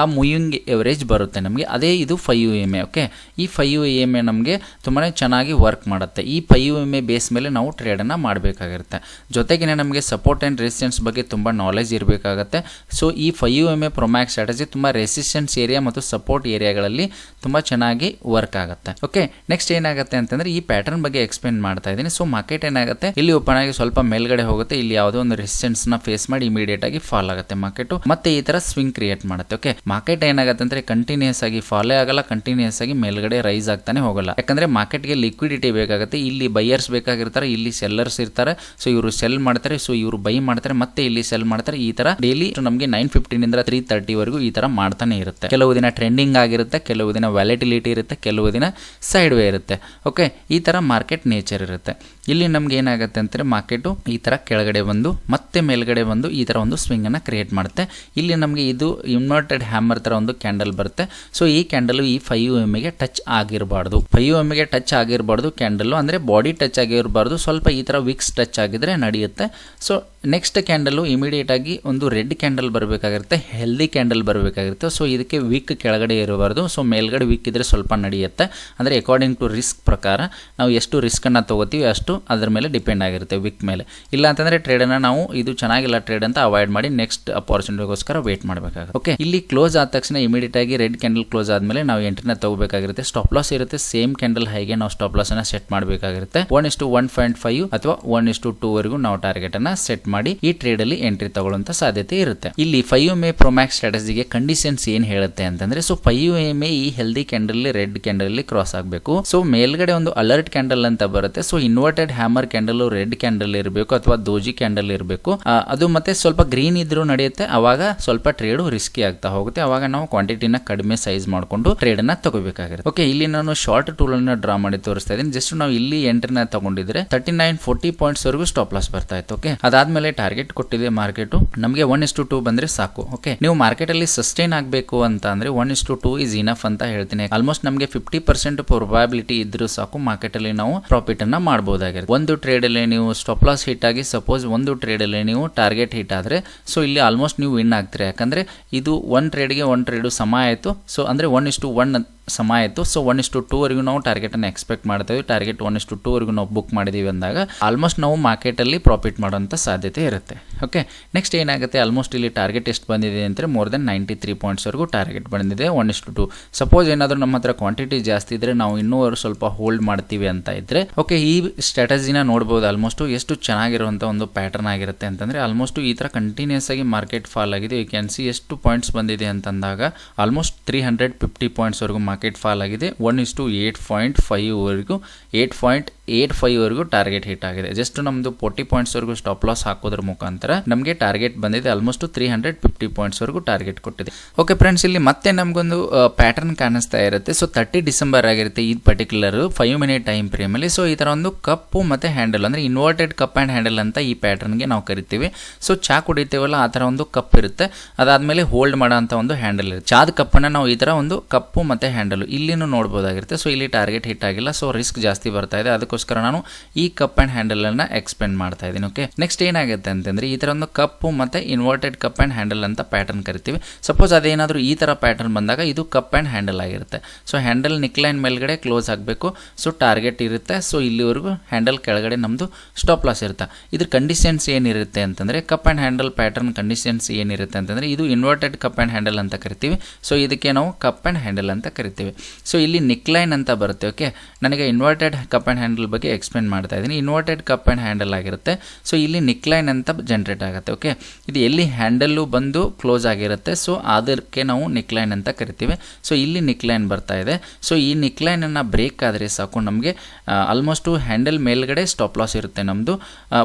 ಆ ಮೂವಿಂಗ್ ಎವರೇಜ್ ಬರುತ್ತೆ ನಮಗೆ. ಅದೇ ಇದು ಫೈವ್ ಎಂ ಎ ಓಕೆ ಈ ಫೈವ್ ಎಂ ಎ ನಮಗೆ ತುಂಬಾ ಚೆನ್ನಾಗಿ ವರ್ಕ್ ಮಾಡುತ್ತೆ. ಈ ಫೈವ್ ಎಂ ಎ ಬೇಸ್ ಮೇಲೆ ನಾವು ಟ್ರೇಡನ್ನು ಮಾಡಬೇಕಾಗಿರುತ್ತೆ. ಜೊತೆಗೇನೆ ನಮಗೆ ಸಪೋರ್ಟ್ ಆ್ಯಂಡ್ ರೆಸಿಸ್ಟೆನ್ಸ್ ಬಗ್ಗೆ ತುಂಬ ನಾಲೆಜ್ ಇರಬೇಕಾಗತ್ತೆ. ಸೊ ಈ five M A pro max strategy ತುಂಬ ರೆಸಿಸ್ಟೆನ್ಸ್ ಏರಿಯಾ ಮತ್ತು ಸಪೋರ್ಟ್ ಏರಿಯಾಗಳಲ್ಲಿ ತುಂಬ ಚೆನ್ನಾಗಿ ವರ್ಕ್ ಆಗುತ್ತೆ ಓಕೆ ನೆಕ್ಸ್ಟ್ ಏನಾಗುತ್ತೆ ಅಂತಂದ್ರೆ, ಈ ಪ್ಯಾಟರ್ನ್ ಬಗ್ಗೆ ಎಕ್ಸ್ಪ್ಲೇನ್ ಮಾಡ್ತಾ ಇದ್ದೀನಿ. ಸೊ ಮಾರ್ಕೆಟ್ ಏನಾಗುತ್ತೆ? ಇಲ್ಲಿ ಓಪನ್ ಆಗಿ ಸ್ವಲ್ಪ ಮೇಲ್ಗಡೆ ಹೋಗುತ್ತೆ, ಇಲ್ಲಿ ಯಾವುದೋ ಒಂದು ರೆಸಿಸ್ಟೆನ್ಸ್ನ ಫೇಸ್ ಮಾಡಿ ಇಮಿಡಿಯೇಟ್ ಆಗಿ ಫಾಲ್ ಆಗುತ್ತೆ ಮಾರ್ಕೆಟ್ ಮತ್ತೆ ಈ ತರ ಸ್ವಿಂಗ್ ಕ್ರಿಯೇಟ್ ಮಾಡುತ್ತೆ ಓಕೆ ಮಾರ್ಕೆಟ್ ಏನಾಗುತ್ತೆ ಅಂದ್ರೆ ಕಂಟಿನ್ಯೂಸ್ ಆಗಿ ಫಾಲೇ ಆಗಲ್ಲ ಕಂಟಿನ್ಯೂಸ್ ಆಗಿ ಮೇಲ್ಗಡೆ ರೈಸ್ ಆಗ್ತಾನೆ ಹೋಗಲ್ಲ. ಯಾಕಂದ್ರೆ ಮಾರ್ಕೆಟ್ಗೆ ಲಿಕ್ವಿಡಿಟಿ ಬೇಕಾಗುತ್ತೆ, ಇಲ್ಲಿ ಬೈಯರ್ಸ್ ಬೇಕಾಗಿರ್ತಾರೆ, ಇಲ್ಲಿ ಸೆಲ್ಲರ್ಸ್ ಇರ್ತಾರೆ ಸೊ ಇವರು ಸೆಲ್ ಮಾಡ್ತಾರೆ ಸೊ ಇವರು ಬೈ ಮಾಡ್ತಾರೆ, ಮತ್ತೆ ಇಲ್ಲಿ ಸೆಲ್ ಮಾಡ್ತಾರೆ, ಈ ತರ ಡೈಲಿ ನಮಗೆ ನೈನ್ ಫಿಫ್ಟೀನ್ ಇಂದ ತ್ರೀ ತರ್ಟಿ ವರೆಗೂ ಈ ತರ ಮಾಡ್ತಾನೆ ಇರುತ್ತೆ. ಕೆಲವು ದಿನ ಟ್ರೆಂಡಿಂಗ್ ಆಗಿರುತ್ತೆ, ಕೆಲವು ದಿನ ವ್ಯಾಲಿಟಿಲಿಟಿ ಇರುತ್ತೆ, ಕೆಲವು ದಿನ ಸೈಡ್ ವೇ ಇರುತ್ತೆ ಓಕೆ ಈ ತರ ಮಾರ್ಕೆಟ್ ನೇಚರ್ ಇರುತ್ತೆ. ಇಲ್ಲಿ ನಮ್ಗೆ ಏನಾಗುತ್ತೆ ಅಂದರೆ ಮಾರ್ಕೆಟು ಈ ತರ ಕೆಳಗಡೆ ಬಂದು, ಮತ್ತೆ ಮೇಲ್ಗಡೆ ಬಂದು ಈ ತರ ಒಂದು ಸ್ವಿಂಗ್ ಅನ್ನ ಕ್ರಿಯೇಟ್ ಮಾಡುತ್ತೆ. ಇಲ್ಲಿ ನಮಗೆ ಇದು ಇನ್ವರ್ಟೆಡ್ ಹ್ಯಾಮರ್ ತರ ಒಂದು ಕ್ಯಾಂಡಲ್ ಬರುತ್ತೆ. ಸೊ ಈ ಕ್ಯಾಂಡಲ್ ಈ ಫೈವ್ ಎಂ ಗೆ ಟಚ್ ಆಗಿರಬಾರ್ದು. ಫೈವ್ ಎಂ ಗೆ ಟಚ್ ಆಗಿರಬಾರ್ದು ಕ್ಯಾಂಡಲ್ ಅಂದ್ರೆ ಬಾಡಿ ಟಚ್ ಆಗಿರಬಾರ್ದು. ಸ್ವಲ್ಪ ಈ ತರ ವಿಕ್ಸ್ ಟಚ್ ಆಗಿದ್ರೆ ನಡೆಯುತ್ತೆ. ಸೊ ನೆಕ್ಸ್ಟ್ ಕ್ಯಾಂಡಲ್ ಇಮಿಡಿಯೇಟ್ ಆಗಿ ಒಂದು ರೆಡ್ ಕ್ಯಾಂಡಲ್ ಬರಬೇಕಾಗಿರುತ್ತೆ ಹೆಲ್ದಿ ಕ್ಯಾಂಡಲ್ ಬರಬೇಕಾಗಿರುತ್ತೆ. ಸೊ ಇದಕ್ಕೆ ವಿಕ್ ಕೆಳಗಡೆ ಇರಬಾರ್ದು. ಸೊ ಮೇಲ್ಗಡೆ ವಿಕ್ ಇದ್ರೆ ಸ್ವಲ್ಪ ನಡೆಯುತ್ತೆ. ಅಂದರೆ ಅಕಾರ್ಡಿಂಗ್ ಟು ರಿಸ್ಕ್ ಪ್ರಕಾರ, ನಾವು ಎಷ್ಟು ರಿಸ್ಕನ್ನು ತಗೋತೀವಿ, ಅಷ್ಟು ಅದ್ರ ಮೇಲೆ ಡಿಪೆಂಡ್ ಆಗಿರುತ್ತೆ ವಿಕ್ ಮೇಲೆ. ಇಲ್ಲ ಅಂತಂದ್ರೆ ಟ್ರೇಡನ್ನು ನಾವು ಇದು ಚೆನ್ನಾಗಿಲ್ಲ ಟ್ರೇಡ್ ಅಂತ ಅವಾಯ್ಡ್ ಮಾಡಿ ನೆಕ್ಸ್ಟ್ ಅಪಾರ್ಚುನಿಟಿಗೋಸ್ಕರ ವೇಟ್ ಮಾಡಬೇಕಾಗುತ್ತೆ. ಓಕೆ ಇಲ್ಲಿ ಕ್ಲೋಸ್ ಆದ ತಕ್ಷಣ ಇಮಿಡಿಯೇಟ್ ಆಗಿ ರೆಡ್ ಕ್ಯಾಂಡಲ್ ಕ್ಲೋಸ್ ಆದಮೇಲೆ ನಾವು ಎಂಟ್ರಿನ ತಗೋಬೇಕಾಗಿರುತ್ತೆ. ಸ್ಟಾಪ್ ಲಾಸ್ ಇರುತ್ತೆ. ಸೇಮ್ ಕ್ಯಾಂಡಲ್ ಹೈಗೆ ನಾವು ಸ್ಟಾಪ್ ಲಾಸ್ ಅನ್ನ ಸೆಟ್ ಮಾಡಬೇಕಾಗಿರುತ್ತೆ. ಒನ್ ಇಷ್ಟು ಒನ್ ಪಾಯಿಂಟ್ ಫೈವ್ ಅಥವಾ ಒನ್ ಇಷ್ಟು ಟೂ ವರೆಗೂ ನಾವು ಟಾರ್ಗೆಟ್ ಅನ್ನ ಸೆಟ್ ಮಾಡಿ ಈ ಟ್ರೇಡ್ ಅಲ್ಲಿ ಎಂಟ್ರಿ ತಗೊಳ್ಳುವಂತ ಸಾಧ್ಯತೆ ಇರುತ್ತೆ. ಇಲ್ಲಿ ಫೈವ್ ಮೇ ಪ್ರೊಮ್ಯಾಕ್ಸ್ ಸ್ಟ್ರಾಟಜಿಗೆ ಕಂಡೀಷನ್ಸ್ ಏನ್ ಹೇಳುತ್ತೆ ಅಂತಂದ್ರೆ ಸೊ ಫೈವ್ ಎಂ ಈ ಹೆಲ್ದಿ ಕ್ಯಾಂಡಲ್ ರೆಡ್ ಕ್ಯಾಂಡಲ್ ಅಲ್ಲಿ ಕ್ರಾಸ್ ಆಗಬೇಕು. ಸೊ ಮೇಲ್ಗಡೆ ಒಂದು ಅಲರ್ಟ್ ಕ್ಯಾಂಡಲ್ ಅಂತ ಬರುತ್ತೆ. So inverted hammer candle red candle ಇರಬೇಕು ಅಥವಾ ದೋಜಿ ಕ್ಯಾಂಡಲ್ ಇರಬೇಕು. ಅದು ಮತ್ತೆ ಸ್ವಲ್ಪ ಗ್ರೀನ್ ಇದ್ರೂ ನಡೆಯುತ್ತೆ. ಅವಾಗ ಸ್ವಲ್ಪ ಟ್ರೇಡ್ ರಿಸ್ಕಿ ಆಗ್ತಾ ಹೋಗುತ್ತೆ. ಅವಾಗ ನಾವು ಕ್ವಾಂಟಿಟಿನ ಕಡಿಮೆ ಸೈಜ್ ಮಾಡಿಕೊಂಡು ಟ್ರೇಡ್ ಅನ್ನ ತಗೋಬೇಕಾಗಿರುತ್ತೆ. ಓಕೆ ಇಲ್ಲಿ ನಾನು ಶಾರ್ಟ್ ಟೂಲ್ ಅನ್ನ ಡ್ರಾ ಮಾಡಿ ತೋರಿಸ್ತಾ ಇದ್ದೀನಿ. ಜಸ್ಟ್ ನಾವು ಇಲ್ಲಿ ಎಂಟ್ರಿನ ತಗೊಂಡಿದ್ರೆ ತರ್ಟಿ ನೈನ್ ಫೋರ್ಟಿ ಪಾಯಿಂಟ್ಸ್ ವರೆಗೂ ಸ್ಟಾಪ್ ಲಾಸ್ ಬರ್ತಾ ಇತ್ತು. ಓಕೆ ಅದಾದ್ಮೇಲೆ ಟಾರ್ಗೆಟ್ ಕೊಟ್ಟಿದೆ ಮಾರ್ಕೆಟ್ ನಮಗೆ ಒನ್ ಇಸ್ ಟು ಟೂ ಬಂದ್ರೆ ಸಾಕು. ಓಕೆ ನೀವು ಮಾರ್ಕೆಟ್ ಅಲ್ಲಿ ಸಸ್ಟೈನ್ ಆಗಬೇಕು ಅಂತ ಅಂದ್ರೆ one is to two is enough ಅಂತ ಹೇಳ್ತೀನಿ. ಆಲ್ಮೋಸ್ಟ್ ನಮಗೆ ಫಿಫ್ಟಿ ಪರ್ಸೆಂಟ್ ಪ್ರೊಬಾಬಿಲಿಟಿ ಇದ್ರೂ ಸಾಕು. ಮಾರ್ಕೆಟ್ ಅಲ್ಲಿ ನಾವು ಪ್ರಾಫಿಟ್ ಅನ್ನ ಮಾಡಬಹುದಾಗಿರುತ್ತೆ ಒಂದು ಟ್ರೇಡ್ ಅಲ್ಲಿ ನೀವು ಸ್ಟಾಪ್ ಲಾಸ್ ಹಿಟ್ ಆಗಿ ಸಪೋಸ್ ಒಂದು ಟ್ರೇಡ್ ಅಲ್ಲಿ ನೀವು ಟಾರ್ಗೆಟ್ ಹಿಟ್ ಆದ್ರೆ ಸೊ ಇಲ್ಲಿ ಆಲ್ಮೋಸ್ಟ್ ನೀವು ವಿನ್ ಆಗ್ತೀರಿ. ಯಾಕಂದ್ರೆ ಇದು ಒನ್ ಟ್ರೇಡ್ಗೆ ಒನ್ ಟ್ರೇಡ್ ಸಮ ಆಯಿತು. ಸೊ ಅಂದ್ರೆ ಒನ್ ಇಸ್ ಟು ಒನ್ ಸಮ ಆಯಿತು ಸೊ ಒನ್ ಇಷ್ಟು ಟೂ ವರೆಗೂ ನಾವು ಟಾರ್ಗೆಟ್ ಅನ್ನು ಎಕ್ಸ್ಪೆಕ್ಟ್ ಮಾಡ್ತೇವೆ. ಟಾರ್ಗೆಟ್ ಒನ್ ಇಷ್ಟು ಟೂ ವರೆಗೂ ನಾವು ಬುಕ್ ಮಾಡಿದೀವಿ ಅಂದಾಗ ಆಲ್ಮೋಸ್ಟ್ ನಾವು ಮಾರ್ಕೆಟಲ್ಲಿ ಪ್ರಾಫಿಟ್ ಮಾಡೋಂಥ ಸಾಧ್ಯತೆ ಇರುತ್ತೆ. ಓಕೆ ನೆಕ್ಸ್ಟ್ ಏನಾಗುತ್ತೆ? ಆಲ್ಮೋಸ್ಟ್ ಇಲ್ಲಿ ಟಾರ್ಗೆಟ್ ಎಷ್ಟು ಬಂದಿದೆ ಅಂದರೆ ಮೋರ್ ದೆನ್ ನೈಂಟಿ ತ್ರೀ ಪಾಯಿಂಟ್ಸ್ವರೆಗೂ ಟಾರ್ಗೆಟ್ ಬಂದಿದೆ. ಒನ್ ಇಷ್ಟು ಟು ಸಪೋಸ್ ಏನಾದರೂ ನಮ್ಮ ಹತ್ರ ಕ್ವಾಂಟಿಟಿ ಜಾಸ್ತಿ ಇದ್ರೆ ನಾವು ಇನ್ನೂ ಸ್ವಲ್ಪ ಹೋಲ್ಡ್ ಮಾಡ್ತೀವಿ ಅಂತ ಇದ್ರೆ ಓಕೆ ಈ ಸ್ಟ್ರಾಟಜಿನ ನೋಡ್ಬೋದು. ಆಲ್ಮೋಸ್ಟ್ ಎಷ್ಟು ಚೆನ್ನಾಗಿರುವಂಥ ಒಂದು ಪ್ಯಾಟರ್ನ್ ಆಗಿರುತ್ತೆ ಅಂತಂದ್ರೆ ಆಲ್ಮೋಸ್ಟ್ ಈ ಥರ ಕಂಟಿನ್ಯೂಸ್ ಆಗಿ ಮಾರ್ಕೆಟ್ ಫಾಲ್ ಆಗಿದೆ. ಯು ಕ್ಯಾನ್ ಸಿ ಎಷ್ಟು ಪಾಯಿಂಟ್ಸ್ ಬಂದಿದೆ ಅಂತಂದಾಗ ಆಲ್ಮೋಸ್ಟ್ ತ್ರೀ ಹಂಡ್ರೆಡ್ ಫಿಫ್ಟಿ ಪಾಯಿಂಟ್ಸ್ವರೆಗೂ ಮಾರ್ಕೆಟ್ ಫಾಲ್ ಆಗಿದೆ. One is to eight point ಫೈವ್ವರೆಗೂ eight point eight ಫೈವ್ವರೆಗೂ ಟಾರ್ಗೆಟ್ ಹಿಟ್ ಆಗಿದೆ. ಜಸ್ಟ್ ನಮ್ಮದು ಫೋರ್ಟಿ ಪಾಯಿಂಟ್ಸ್ವರೆಗೂ ಸ್ಟಾಪ್ ಲಾಸ್ ಹಾಕೋದ್ರ ಮುಖಾಂತರ ನಮಗೆ ಟಾರ್ಗೆಟ್ ಬಂದಿದೆ. ಆಲ್ಮೋಸ್ಟ್ ತ್ರೀ ಹಂಡ್ರೆಡ್ ಫಿಫ್ಟಿ ಪಾಯಿಂಟ್ಸ್ವರೆಗೂ ಟಾರ್ಗೆಟ್ ಕೊಟ್ಟಿದೆ. ಓಕೆ ಫ್ರೆಂಡ್ಸ್ ಇಲ್ಲಿ ಮತ್ತೆ ನಮಗೊಂದು ಪ್ಯಾಟರ್ನ್ ಕಾಣಿಸ್ತಾ ಇರುತ್ತೆ. ಸೊ ತರ್ಟಿ ಡಿಸೆಂಬರ್ ಆಗಿರುತ್ತೆ ಈ ಪರ್ಟಿಕ್ಯುಲರ್ ಫೈವ್ ಮಿನಿಟ್ ಟೈಮ್ ಫ್ರೇಮಲ್ಲಿ ಸೊ ಈ ಥರ ಒಂದು ಕಪ್ಪು ಮತ್ತು ಹ್ಯಾಂಡಲ್ ಅಂದರೆ ಇನ್ವರ್ಟೆಡ್ ಕಪ್ ಆ್ಯಂಡ್ ಹ್ಯಾಂಡಲ್ ಅಂತ ಈ ಪ್ಯಾಟರ್ನ್ಗೆ ನಾವು ಕರಿತೀವಿ. ಸೊ ಚಾ ಕುಡಿತೀವಲ್ಲ, ಆ ಥರ ಒಂದು ಕಪ್ ಇರುತ್ತೆ. ಅದಾದಮೇಲೆ ಹೋಲ್ಡ್ ಮಾಡೋ ಅಂತ ಒಂದು ಹ್ಯಾಂಡಲ್ ಇರುತ್ತೆ. ಚಾದ ಕಪ್ಪನ್ನು ನಾವು ಈ ಥರ ಒಂದು ಕಪ್ಪು ಮತ್ತು ಹ್ಯಾಂಡಲ್ ಇಲ್ಲಿನೂ ನೋಡ್ಬೋದಾಗಿರುತ್ತೆ. ಸೊ ಇಲ್ಲಿ ಟಾರ್ಗೆಟ್ ಹಿಟ್ ಆಗಿಲ್ಲ. ಸೊ ರಿಸ್ಕ್ ಜಾಸ್ತಿ ಬರ್ತಾ ಇದೆ. ಅದಕ್ಕೋಸ್ಕರ ನಾನು ಈ ಕಪ್ ಆ್ಯಂಡ್ ಹ್ಯಾಂಡಲ್ ಅನ್ನ ಎಕ್ಸ್ಪೆಂಡ್ ಮಾಡ್ತಾ ಇದ್ದೀನಿ. ಓಕೆ ನೆಕ್ಸ್ಟ್ ಏನಾಗುತ್ತೆ ಅಂತಂದ್ರೆ, ಈ ಥರ ಒಂದು ಕಪ್ಪು ಮತ್ತು ಇನ್ವರ್ಟೆಡ್ ಕಪ್ ಆ್ಯಂಡ್ ಹ್ಯಾಂಡಲ್ ಅಂತ ಪ್ಯಾಟರ್ನ್ ಕರಿತೀವಿ. ಸಪೋಸ್ ಅದೇನಾದರೂ ಈ ಥರ ಪ್ಯಾಟರ್ನ್ ಬಂದಾಗ ಇದು ಕಪ್ ಆ್ಯಂಡ್ ಹ್ಯಾಂಡಲ್ ಆಗಿರುತ್ತೆ. ಸೊ ಹ್ಯಾಂಡಲ್ ನಿಕ್ಲೈನ್ ಮೇಲ್ಗಡೆ ಕ್ಲೋಸ್ ಆಗಬೇಕು. ಸೊ ಟಾರ್ಗೆಟ್ ಇರುತ್ತೆ. ಸೊ ಇಲ್ಲಿವರೆಗೂ ಹ್ಯಾಂಡಲ್ ಕೆಳಗಡೆ ನಮ್ಮದು ಸ್ಟಾಪ್ ಲಾಸ್ ಇರುತ್ತೆ. ಇದ್ರ ಕಂಡೀಷನ್ಸ್ ಏನಿರುತ್ತೆ ಅಂತಂದರೆ cup and handle pattern conditions ಏನಿರುತ್ತೆ ಅಂತಂದರೆ, ಇದು ಇನ್ವರ್ಟೆಡ್ ಕಪ್ ಆ್ಯಂಡ್ ಹ್ಯಾಂಡಲ್ ಅಂತ ಕರಿತೀವಿ. ಸೊ ಇದಕ್ಕೆ ನಾವು ಕಪ್ ಆ್ಯಂಡ್ ಹ್ಯಾಂಡಲ್ ಅಂತ ಕರಿತೀವಿ. ಸೊ ಇಲ್ಲಿ ನಿಕ್ಲೈನ್ ಅಂತ ಬರುತ್ತೆ ಓಕೆ ನನಗೆ ಇನ್ವರ್ಟೆಡ್ ಕಪ್ ಆ್ಯಂಡ್ ಹ್ಯಾಂಡಲ್ ಬಗ್ಗೆ ಎಕ್ಸ್ಪ್ಲೇನ್ ಮಾಡ್ತಾ ಇದ್ದೀನಿ. ಇನ್ವರ್ಟೆಡ್ ಕಪ್ ಆ್ಯಂಡ್ ಹ್ಯಾಂಡಲ್ ಆಗಿರುತ್ತೆ. ಸೊ ಇಲ್ಲಿ ನಿಕ್ಲೈನ್ ಅಂತ ಜನ್ರೇಟ್ ಆಗುತ್ತೆ ಓಕೆ ಇದು ಎಲ್ಲಿ ಹ್ಯಾಂಡಲ್ಲು ಬಂದು ಕ್ಲೋಸ್ ಆಗಿರುತ್ತೆ. ಸೊ ಅದಕ್ಕೆ ನಾವು ನಿಕ್ಲೈನ್ ಅಂತ ಕರಿತೀವಿ. ಸೊ ಇಲ್ಲಿ ನಿಕ್ಲೈನ್ ಬರ್ತಾ ಇದೆ. ಸೊ ಈ ನಿಕ್ಲೈನನ್ನು ಬ್ರೇಕ್ ಆದರೆ ಸಾಕು. ನಮಗೆ ಆಲ್ಮೋಸ್ಟು ಹ್ಯಾಂಡಲ್ ಮೇಲ್ಗಡೆ ಸ್ಟಾಪ್ ಲಾಸ್ ಇರುತ್ತೆ ನಮ್ಮದು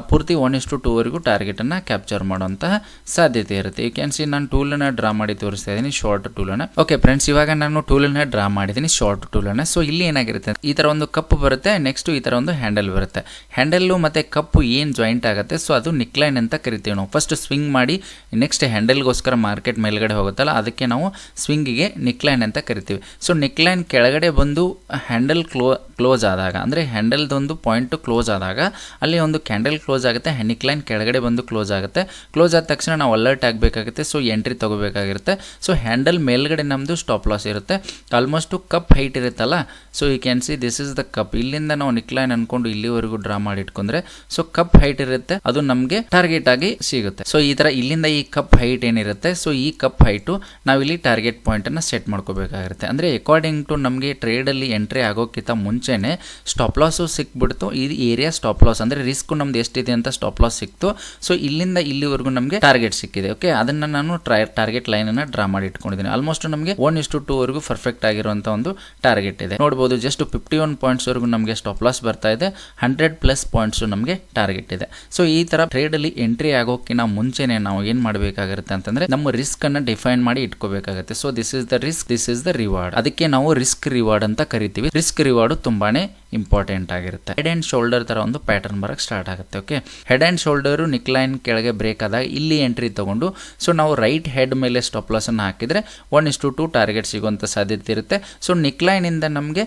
ಪೂರ್ತಿ ಒನ್ ಇಷ್ಟು ಟೂವರೆಗೂ ಟಾರ್ಗೆಟನ್ನು ಕ್ಯಾಪ್ಚರ್ ಮಾಡುವಂತಹ ಸಾಧ್ಯತೆ ಇರುತ್ತೆ. ಯು ಕ್ಯಾನ್ ಸಿ ನಾನು ಟೂಲನ್ನು ಡ್ರಾ ಮಾಡಿ ತೋರಿಸ್ತಾ ಇದ್ದೀನಿ ಶಾರ್ಟ್ ಟೂಲನ್ನು ಓಕೆ ಫ್ರೆಂಡ್ಸ್ ಇವಾಗ ನಾನು ಟೂಲನ್ನು ಡ್ರಾ ಮಾಡಿದ್ದೀನಿ ಶಾರ್ಟ್ ಟೂಲನ್ನು ಸೊ ಇಲ್ಲಿ ಏನಾಗಿರುತ್ತೆ ಈ ಥರ ಒಂದು ಕಪ್ ಬರುತ್ತೆ ನೆಕ್ಸ್ಟ್ ಈ ಥರ ಒಂದು ಹ್ಯಾಂಡಲ್ ಬರುತ್ತೆ. ಹ್ಯಾಂಡಲ್ಲು ಮತ್ತು ಕಪ್ಪು ಏನು ಜಾಯಿಂಟ್ ಆಗುತ್ತೆ ಸೊ ಅದು ನಿಕ್ಲೈನ್ ಅಂತ ಕರಿತೀವಿ ನಾವು. ಫಸ್ಟ್ ಸ್ವಿಂಗ್ ಮಾಡಿ ನೆಕ್ಸ್ಟ್ ಹ್ಯಾಂಡಲ್ಗೋಸ್ಕರ ಮಾರ್ಕೆಟ್ ಮೇಲ್ಗಡೆ ಹೋಗುತ್ತಲ್ಲ, ಅದಕ್ಕೆ ನಾವು ಸ್ವಿಂಗಿಗೆ ನಿಕ್ಲೈನ್ ಅಂತ ಕರಿತೀವಿ. ಸೊ ನಿಕ್ಲೈನ್ ಕೆಳಗಡೆ ಬಂದು ಹ್ಯಾಂಡಲ್ ಕ್ಲೋ ಕ್ಲೋಸ್ ಆದಾಗ, ಅಂದರೆ ಹ್ಯಾಂಡಲ್ದೊಂದು ಪಾಯಿಂಟ್ ಕ್ಲೋಸ್ ಆದಾಗ, ಅಲ್ಲಿ ಒಂದು ಕ್ಯಾಂಡಲ್ ಕ್ಲೋಸ್ ಆಗುತ್ತೆ ನಿಕ್ಲೈನ್ ಕೆಳಗಡೆ ಬಂದು ಕ್ಲೋಸ್ ಆಗುತ್ತೆ. ಕ್ಲೋಸ್ ಆದ ತಕ್ಷಣ ನಾವು ಅಲರ್ಟ್ ಆಗಬೇಕಾಗುತ್ತೆ ಸೊ ಎಂಟ್ರಿ ತಗೋಬೇಕಾಗಿರುತ್ತೆ. ಸೊ ಹ್ಯಾಂಡಲ್ ಮೇಲ್ಗಡೆ ನಮ್ಮದು ಸ್ಟಾಪ್ ಲಾಸ್ ಇರುತ್ತೆ. ಆಲ್ಮೋಸ್ಟು ಕಪ್ ಹೈಟ್ ಇರುತ್ತಲ್ಲ ಸೊ ಈ can see this is the cup ಇಲ್ಲಿಂದ ನಾವು ನಿಕ್ಲೈನ್ ಅಂದ್ಕೊಂಡು ಇಲ್ಲಿವರೆಗೂ ಡ್ರಾ ಮಾಡಿ ಇಟ್ಕೊಂಡ್ರೆ ಸೊ ಕಪ್ ಹೈಟ್ ಇರುತ್ತೆ, ಅದು ನಮಗೆ ಟಾರ್ಗೆಟ್ ಆಗಿ ಸಿಗುತ್ತೆ. ಸೊ ಈ ತರ ಇಲ್ಲಿಂದ ಈ ಕಪ್ ಹೈಟ್ ಏನಿರುತ್ತೆ? ಸೊ ಈ ಕಪ್ ಹೈಟು ನಾವಿಲ್ಲಿ ಟಾರ್ಗೆಟ್ ಪಾಯಿಂಟ್ ಅನ್ನ ಸೆಟ್ ಮಾಡ್ಕೋಬೇಕಾಗಿರುತ್ತೆ. ಅಂದ್ರೆ ಅಕಾರ್ಡಿಂಗ್ ಟು ನಮಗೆ ಟ್ರೇಡಲ್ಲಿ ಎಂಟ್ರಿ ಆಗೋಕ್ಕಿಂತ ಮುಂಚೆನೆ ಸ್ಟಾಪ್ ಲಾಸು ಸಿಕ್ಬಿಡ್ತು. ಈ ಏರಿಯಾ ಸ್ಟಾಪ್ ಲಾಸ್ ಅಂದರೆ ರಿಸ್ಕ್ ನಮ್ದು ಎಷ್ಟಿದೆ ಅಂತ ಸ್ಟಾಪ್ ಲಾಸ್ ಸಿಕ್ತು. ಸೊ ಇಲ್ಲಿಂದ ಇಲ್ಲಿವರೆಗೂ ನಮಗೆ ಟಾರ್ಗೆಟ್ ಸಿಕ್ಕಿದೆ ಓಕೆ ಅದನ್ನ ನಾನು ಟ್ರೈ ಟಾರ್ಗೆಟ್ ಲೈನ್ ಅನ್ನ ಡ್ರಾ ಮಾಡಿ ಇಟ್ಕೊಂಡಿದ್ದೀನಿ. ಆಲ್ಮೋಸ್ಟ್ ನಮಗೆ ಒನ್ ಇಷ್ಟು ಟೂವರೆಗೂ ಪರ್ಫೆಕ್ಟ್ ಆಗಿರುವಂಥ ಒಂದು ಟಾರ್ಗೆಟ್ ಇದೆ. ನೋಡಬಹುದು ಜಸ್ಟ್ ಫಿಫ್ಟಿ ಒನ್ ಪಾಯಿಂಟ್ಸ್ ವರೆಗೂ ನಮಗೆ ಸ್ಟಾಪ್ ಲಾಸ್ ಬರ್ತಾ ಇದೆ. ಹಂಡ್ರೆಡ್ ಪ್ಲಸ್ ಪಾಯಿಂಟ್ಸು ನಮಗೆ ಟಾರ್ಗೆಟ್ ಇದೆ. ಸೊ ಈ ತರ ಟ್ರೇಡಲ್ಲಿ ಎಂಟ್ರಿ ಆಗೋಕ್ಕಿಂತ ಮುಂಚೆನೆ ನಾವು ಏನು ಮಾಡಬೇಕಾಗಿರುತ್ತೆ ಅಂತಂದ್ರೆ ನಮ್ಮ ರಿಸ್ಕ್ ಅನ್ನ ಡಿಫೈನ್ ಮಾಡಿ ಇಟ್ಕೋಬೇಕಾಗುತ್ತೆ. So this is the risk this is the reward ಅದಕ್ಕೆ ನಾವು ರಿಸ್ಕ್ ರಿವಾರ್ಡ್ ಅಂತ ಕರಿತೀವಿ. ರಿಸ್ಕ್ ರಿವಾರ್ಡ್ ತುಂಬಾನೇ ಇಂಪಾರ್ಟೆಂಟ್ ಆಗಿರುತ್ತೆ. ಹೆಡ್ ಅಂಡ್ ಶೋಲ್ಡರ್ ತರ ಒಂದು ಪ್ಯಾಟರ್ನ್ ಬರಕ್ ಸ್ಟಾರ್ಟ್ ಆಗುತ್ತೆ okay head and shoulder neckline ಕೆಳಗೆ ಬ್ರೇಕ್ ಆದಾಗ ಇಲ್ಲಿ ಎಂಟ್ರಿ ತಗೊಂಡು ಸೊ ನಾವು ರೈಟ್ ಹೆಡ್ ಮೇಲೆ ಸ್ಟಾಪ್ ಲಾಸ್ ಅನ್ನು ಹಾಕಿದ್ರೆ one is to two target ಸಿಗುವಂಥ ಸಾಧ್ಯತೆ ಇರುತ್ತೆ. ಸೊ ನಿಕ್ಲೈನ್ ಇಂದ ನಮಗೆ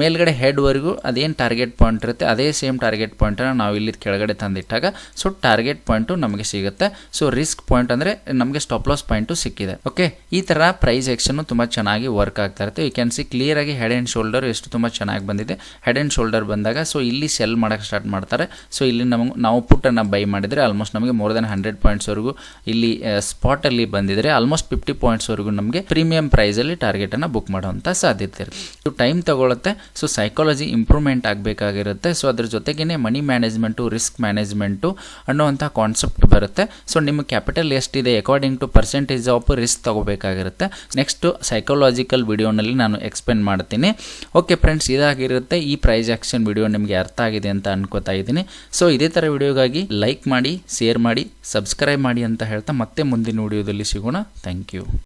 ಮೇಲ್ಗಡೆ ಹೆಡ್ ವರೆಗೂ ಅದೇನು ಟಾರ್ಗೆಟ್ ಪಾಯಿಂಟ್ ಇರುತ್ತೆ, ಅದೇ ಸೇಮ್ ಟಾರ್ಗೆಟ್ ಪಾಯಿಂಟ್ ನಾವು ಇಲ್ಲಿ ಕೆಳಗಡೆ ತಂದಿಟ್ಟಾಗ ಸೊ ಟಾರ್ಗೆಟ್ ಪಾಯಿಂಟ್ ನಮಗೆ ಸಿಗುತ್ತೆ. ಸೊ ರಿಸ್ಕ್ ಪಾಯಿಂಟ್ ಅಂದ್ರೆ ನಮಗೆ ಸ್ಟಾಪ್ ಲಾಸ್ ಪಾಯಿಂಟ್ ಸಿಕ್ಕಿದೆ ಓಕೆ ಈ ತರ ಪ್ರೈಸ್ ಎಕ್ಷನ್ನು ತುಂಬಾ ಚೆನ್ನಾಗಿ ವರ್ಕ್ ಆಗ್ತಾ ಇರುತ್ತೆ. ಯು ಕ್ಯಾನ್ ಸಿ ಕ್ಲಿಯರ್ ಆಗಿ ಹೆಡ್ ಅಂಡ್ ಶೋಲ್ಡರ್ ಎಷ್ಟು ತುಂಬಾ ಚೆನ್ನಾಗಿ ಬಂದಿದೆ. ಹೆಡ್ ಆ್ಯಂಡ್ ಶೋಲ್ಡರ್ ಬಂದಾಗ ಸೊ ಇಲ್ಲಿ ಸೆಲ್ ಮಾಡೋಕ್ಕೆ ಸ್ಟಾರ್ಟ್ ಮಾಡ್ತಾರೆ. ಸೊ ಇಲ್ಲಿ ನಮಗೆ, ನಾವು ಪುಟ್ಟನ್ನು ಬೈ ಮಾಡಿದರೆ ಆಲ್ಮೋಸ್ಟ್ ನಮಗೆ ಮೋರ್ ದೆನ್ ಹಂಡ್ರೆಡ್ ಪಾಯಿಂಟ್ಸ್ವರೆಗೂ ಇಲ್ಲಿ ಸ್ಪಾಟಲ್ಲಿ ಬಂದಿದ್ರೆ ಆಲ್ಮೋಸ್ಟ್ ಫಿಫ್ಟಿ ಪಾಯಿಂಟ್ಸ್ವರೆಗೂ ನಮಗೆ ಪ್ರೀಮಿಯಂ ಪ್ರೈಸಲ್ಲಿ ಟಾರ್ಗೆಟನ್ನು ಬುಕ್ ಮಾಡುವಂಥ ಸಾಧ್ಯತೆ ಇರುತ್ತೆ. ಟೈಮ್ ತಗೊಳುತ್ತೆ ಸೊ ಸೈಕಾಲಜಿ ಇಂಪ್ರೂವ್ಮೆಂಟ್ ಆಗಬೇಕಾಗಿರುತ್ತೆ. ಸೊ ಅದ್ರ ಜೊತೆಗೇ ಮನಿ ಮ್ಯಾನೇಜ್ಮೆಂಟು ರಿಸ್ಕ್ ಮ್ಯಾನೇಜ್ಮೆಂಟು ಅನ್ನೋವಂಥ ಕಾನ್ಸೆಪ್ಟ್ ಬರುತ್ತೆ. ಸೊ ನಿಮ್ಮ ಕ್ಯಾಪಿಟಲ್ ಎಷ್ಟಿದೆ according to percentage of risk ತಗೋಬೇಕಾಗಿರುತ್ತೆ. Next psychological ವಿಡಿಯೋನಲ್ಲಿ ನಾನು ಎಕ್ಸ್ಪ್ಲೇನ್ ಮಾಡ್ತೀನಿ. ಓಕೆ ಫ್ರೆಂಡ್ಸ್ ಇದಾಗಿರುತ್ತೆ. ಈ ಪ್ರೈಸ್ ಆಕ್ಷನ್ ವಿಡಿಯೋ ನಿಮಗೆ ಅರ್ಥ ಆಗಿದೆ ಅಂತ ಅನ್ಕೋತಾ ಇದ್ದೀನಿ. ಸೊ ಇದೇ ಥರ ವಿಡಿಯೋಗಾಗಿ ಲೈಕ್ ಮಾಡಿ ಶೇರ್ ಮಾಡಿ ಸಬ್ಸ್ಕ್ರೈಬ್ ಮಾಡಿ ಅಂತ ಹೇಳ್ತಾ ಮತ್ತೆ ಮುಂದಿನ ವಿಡಿಯೋದಲ್ಲಿ ಸಿಗೋಣ. Thank you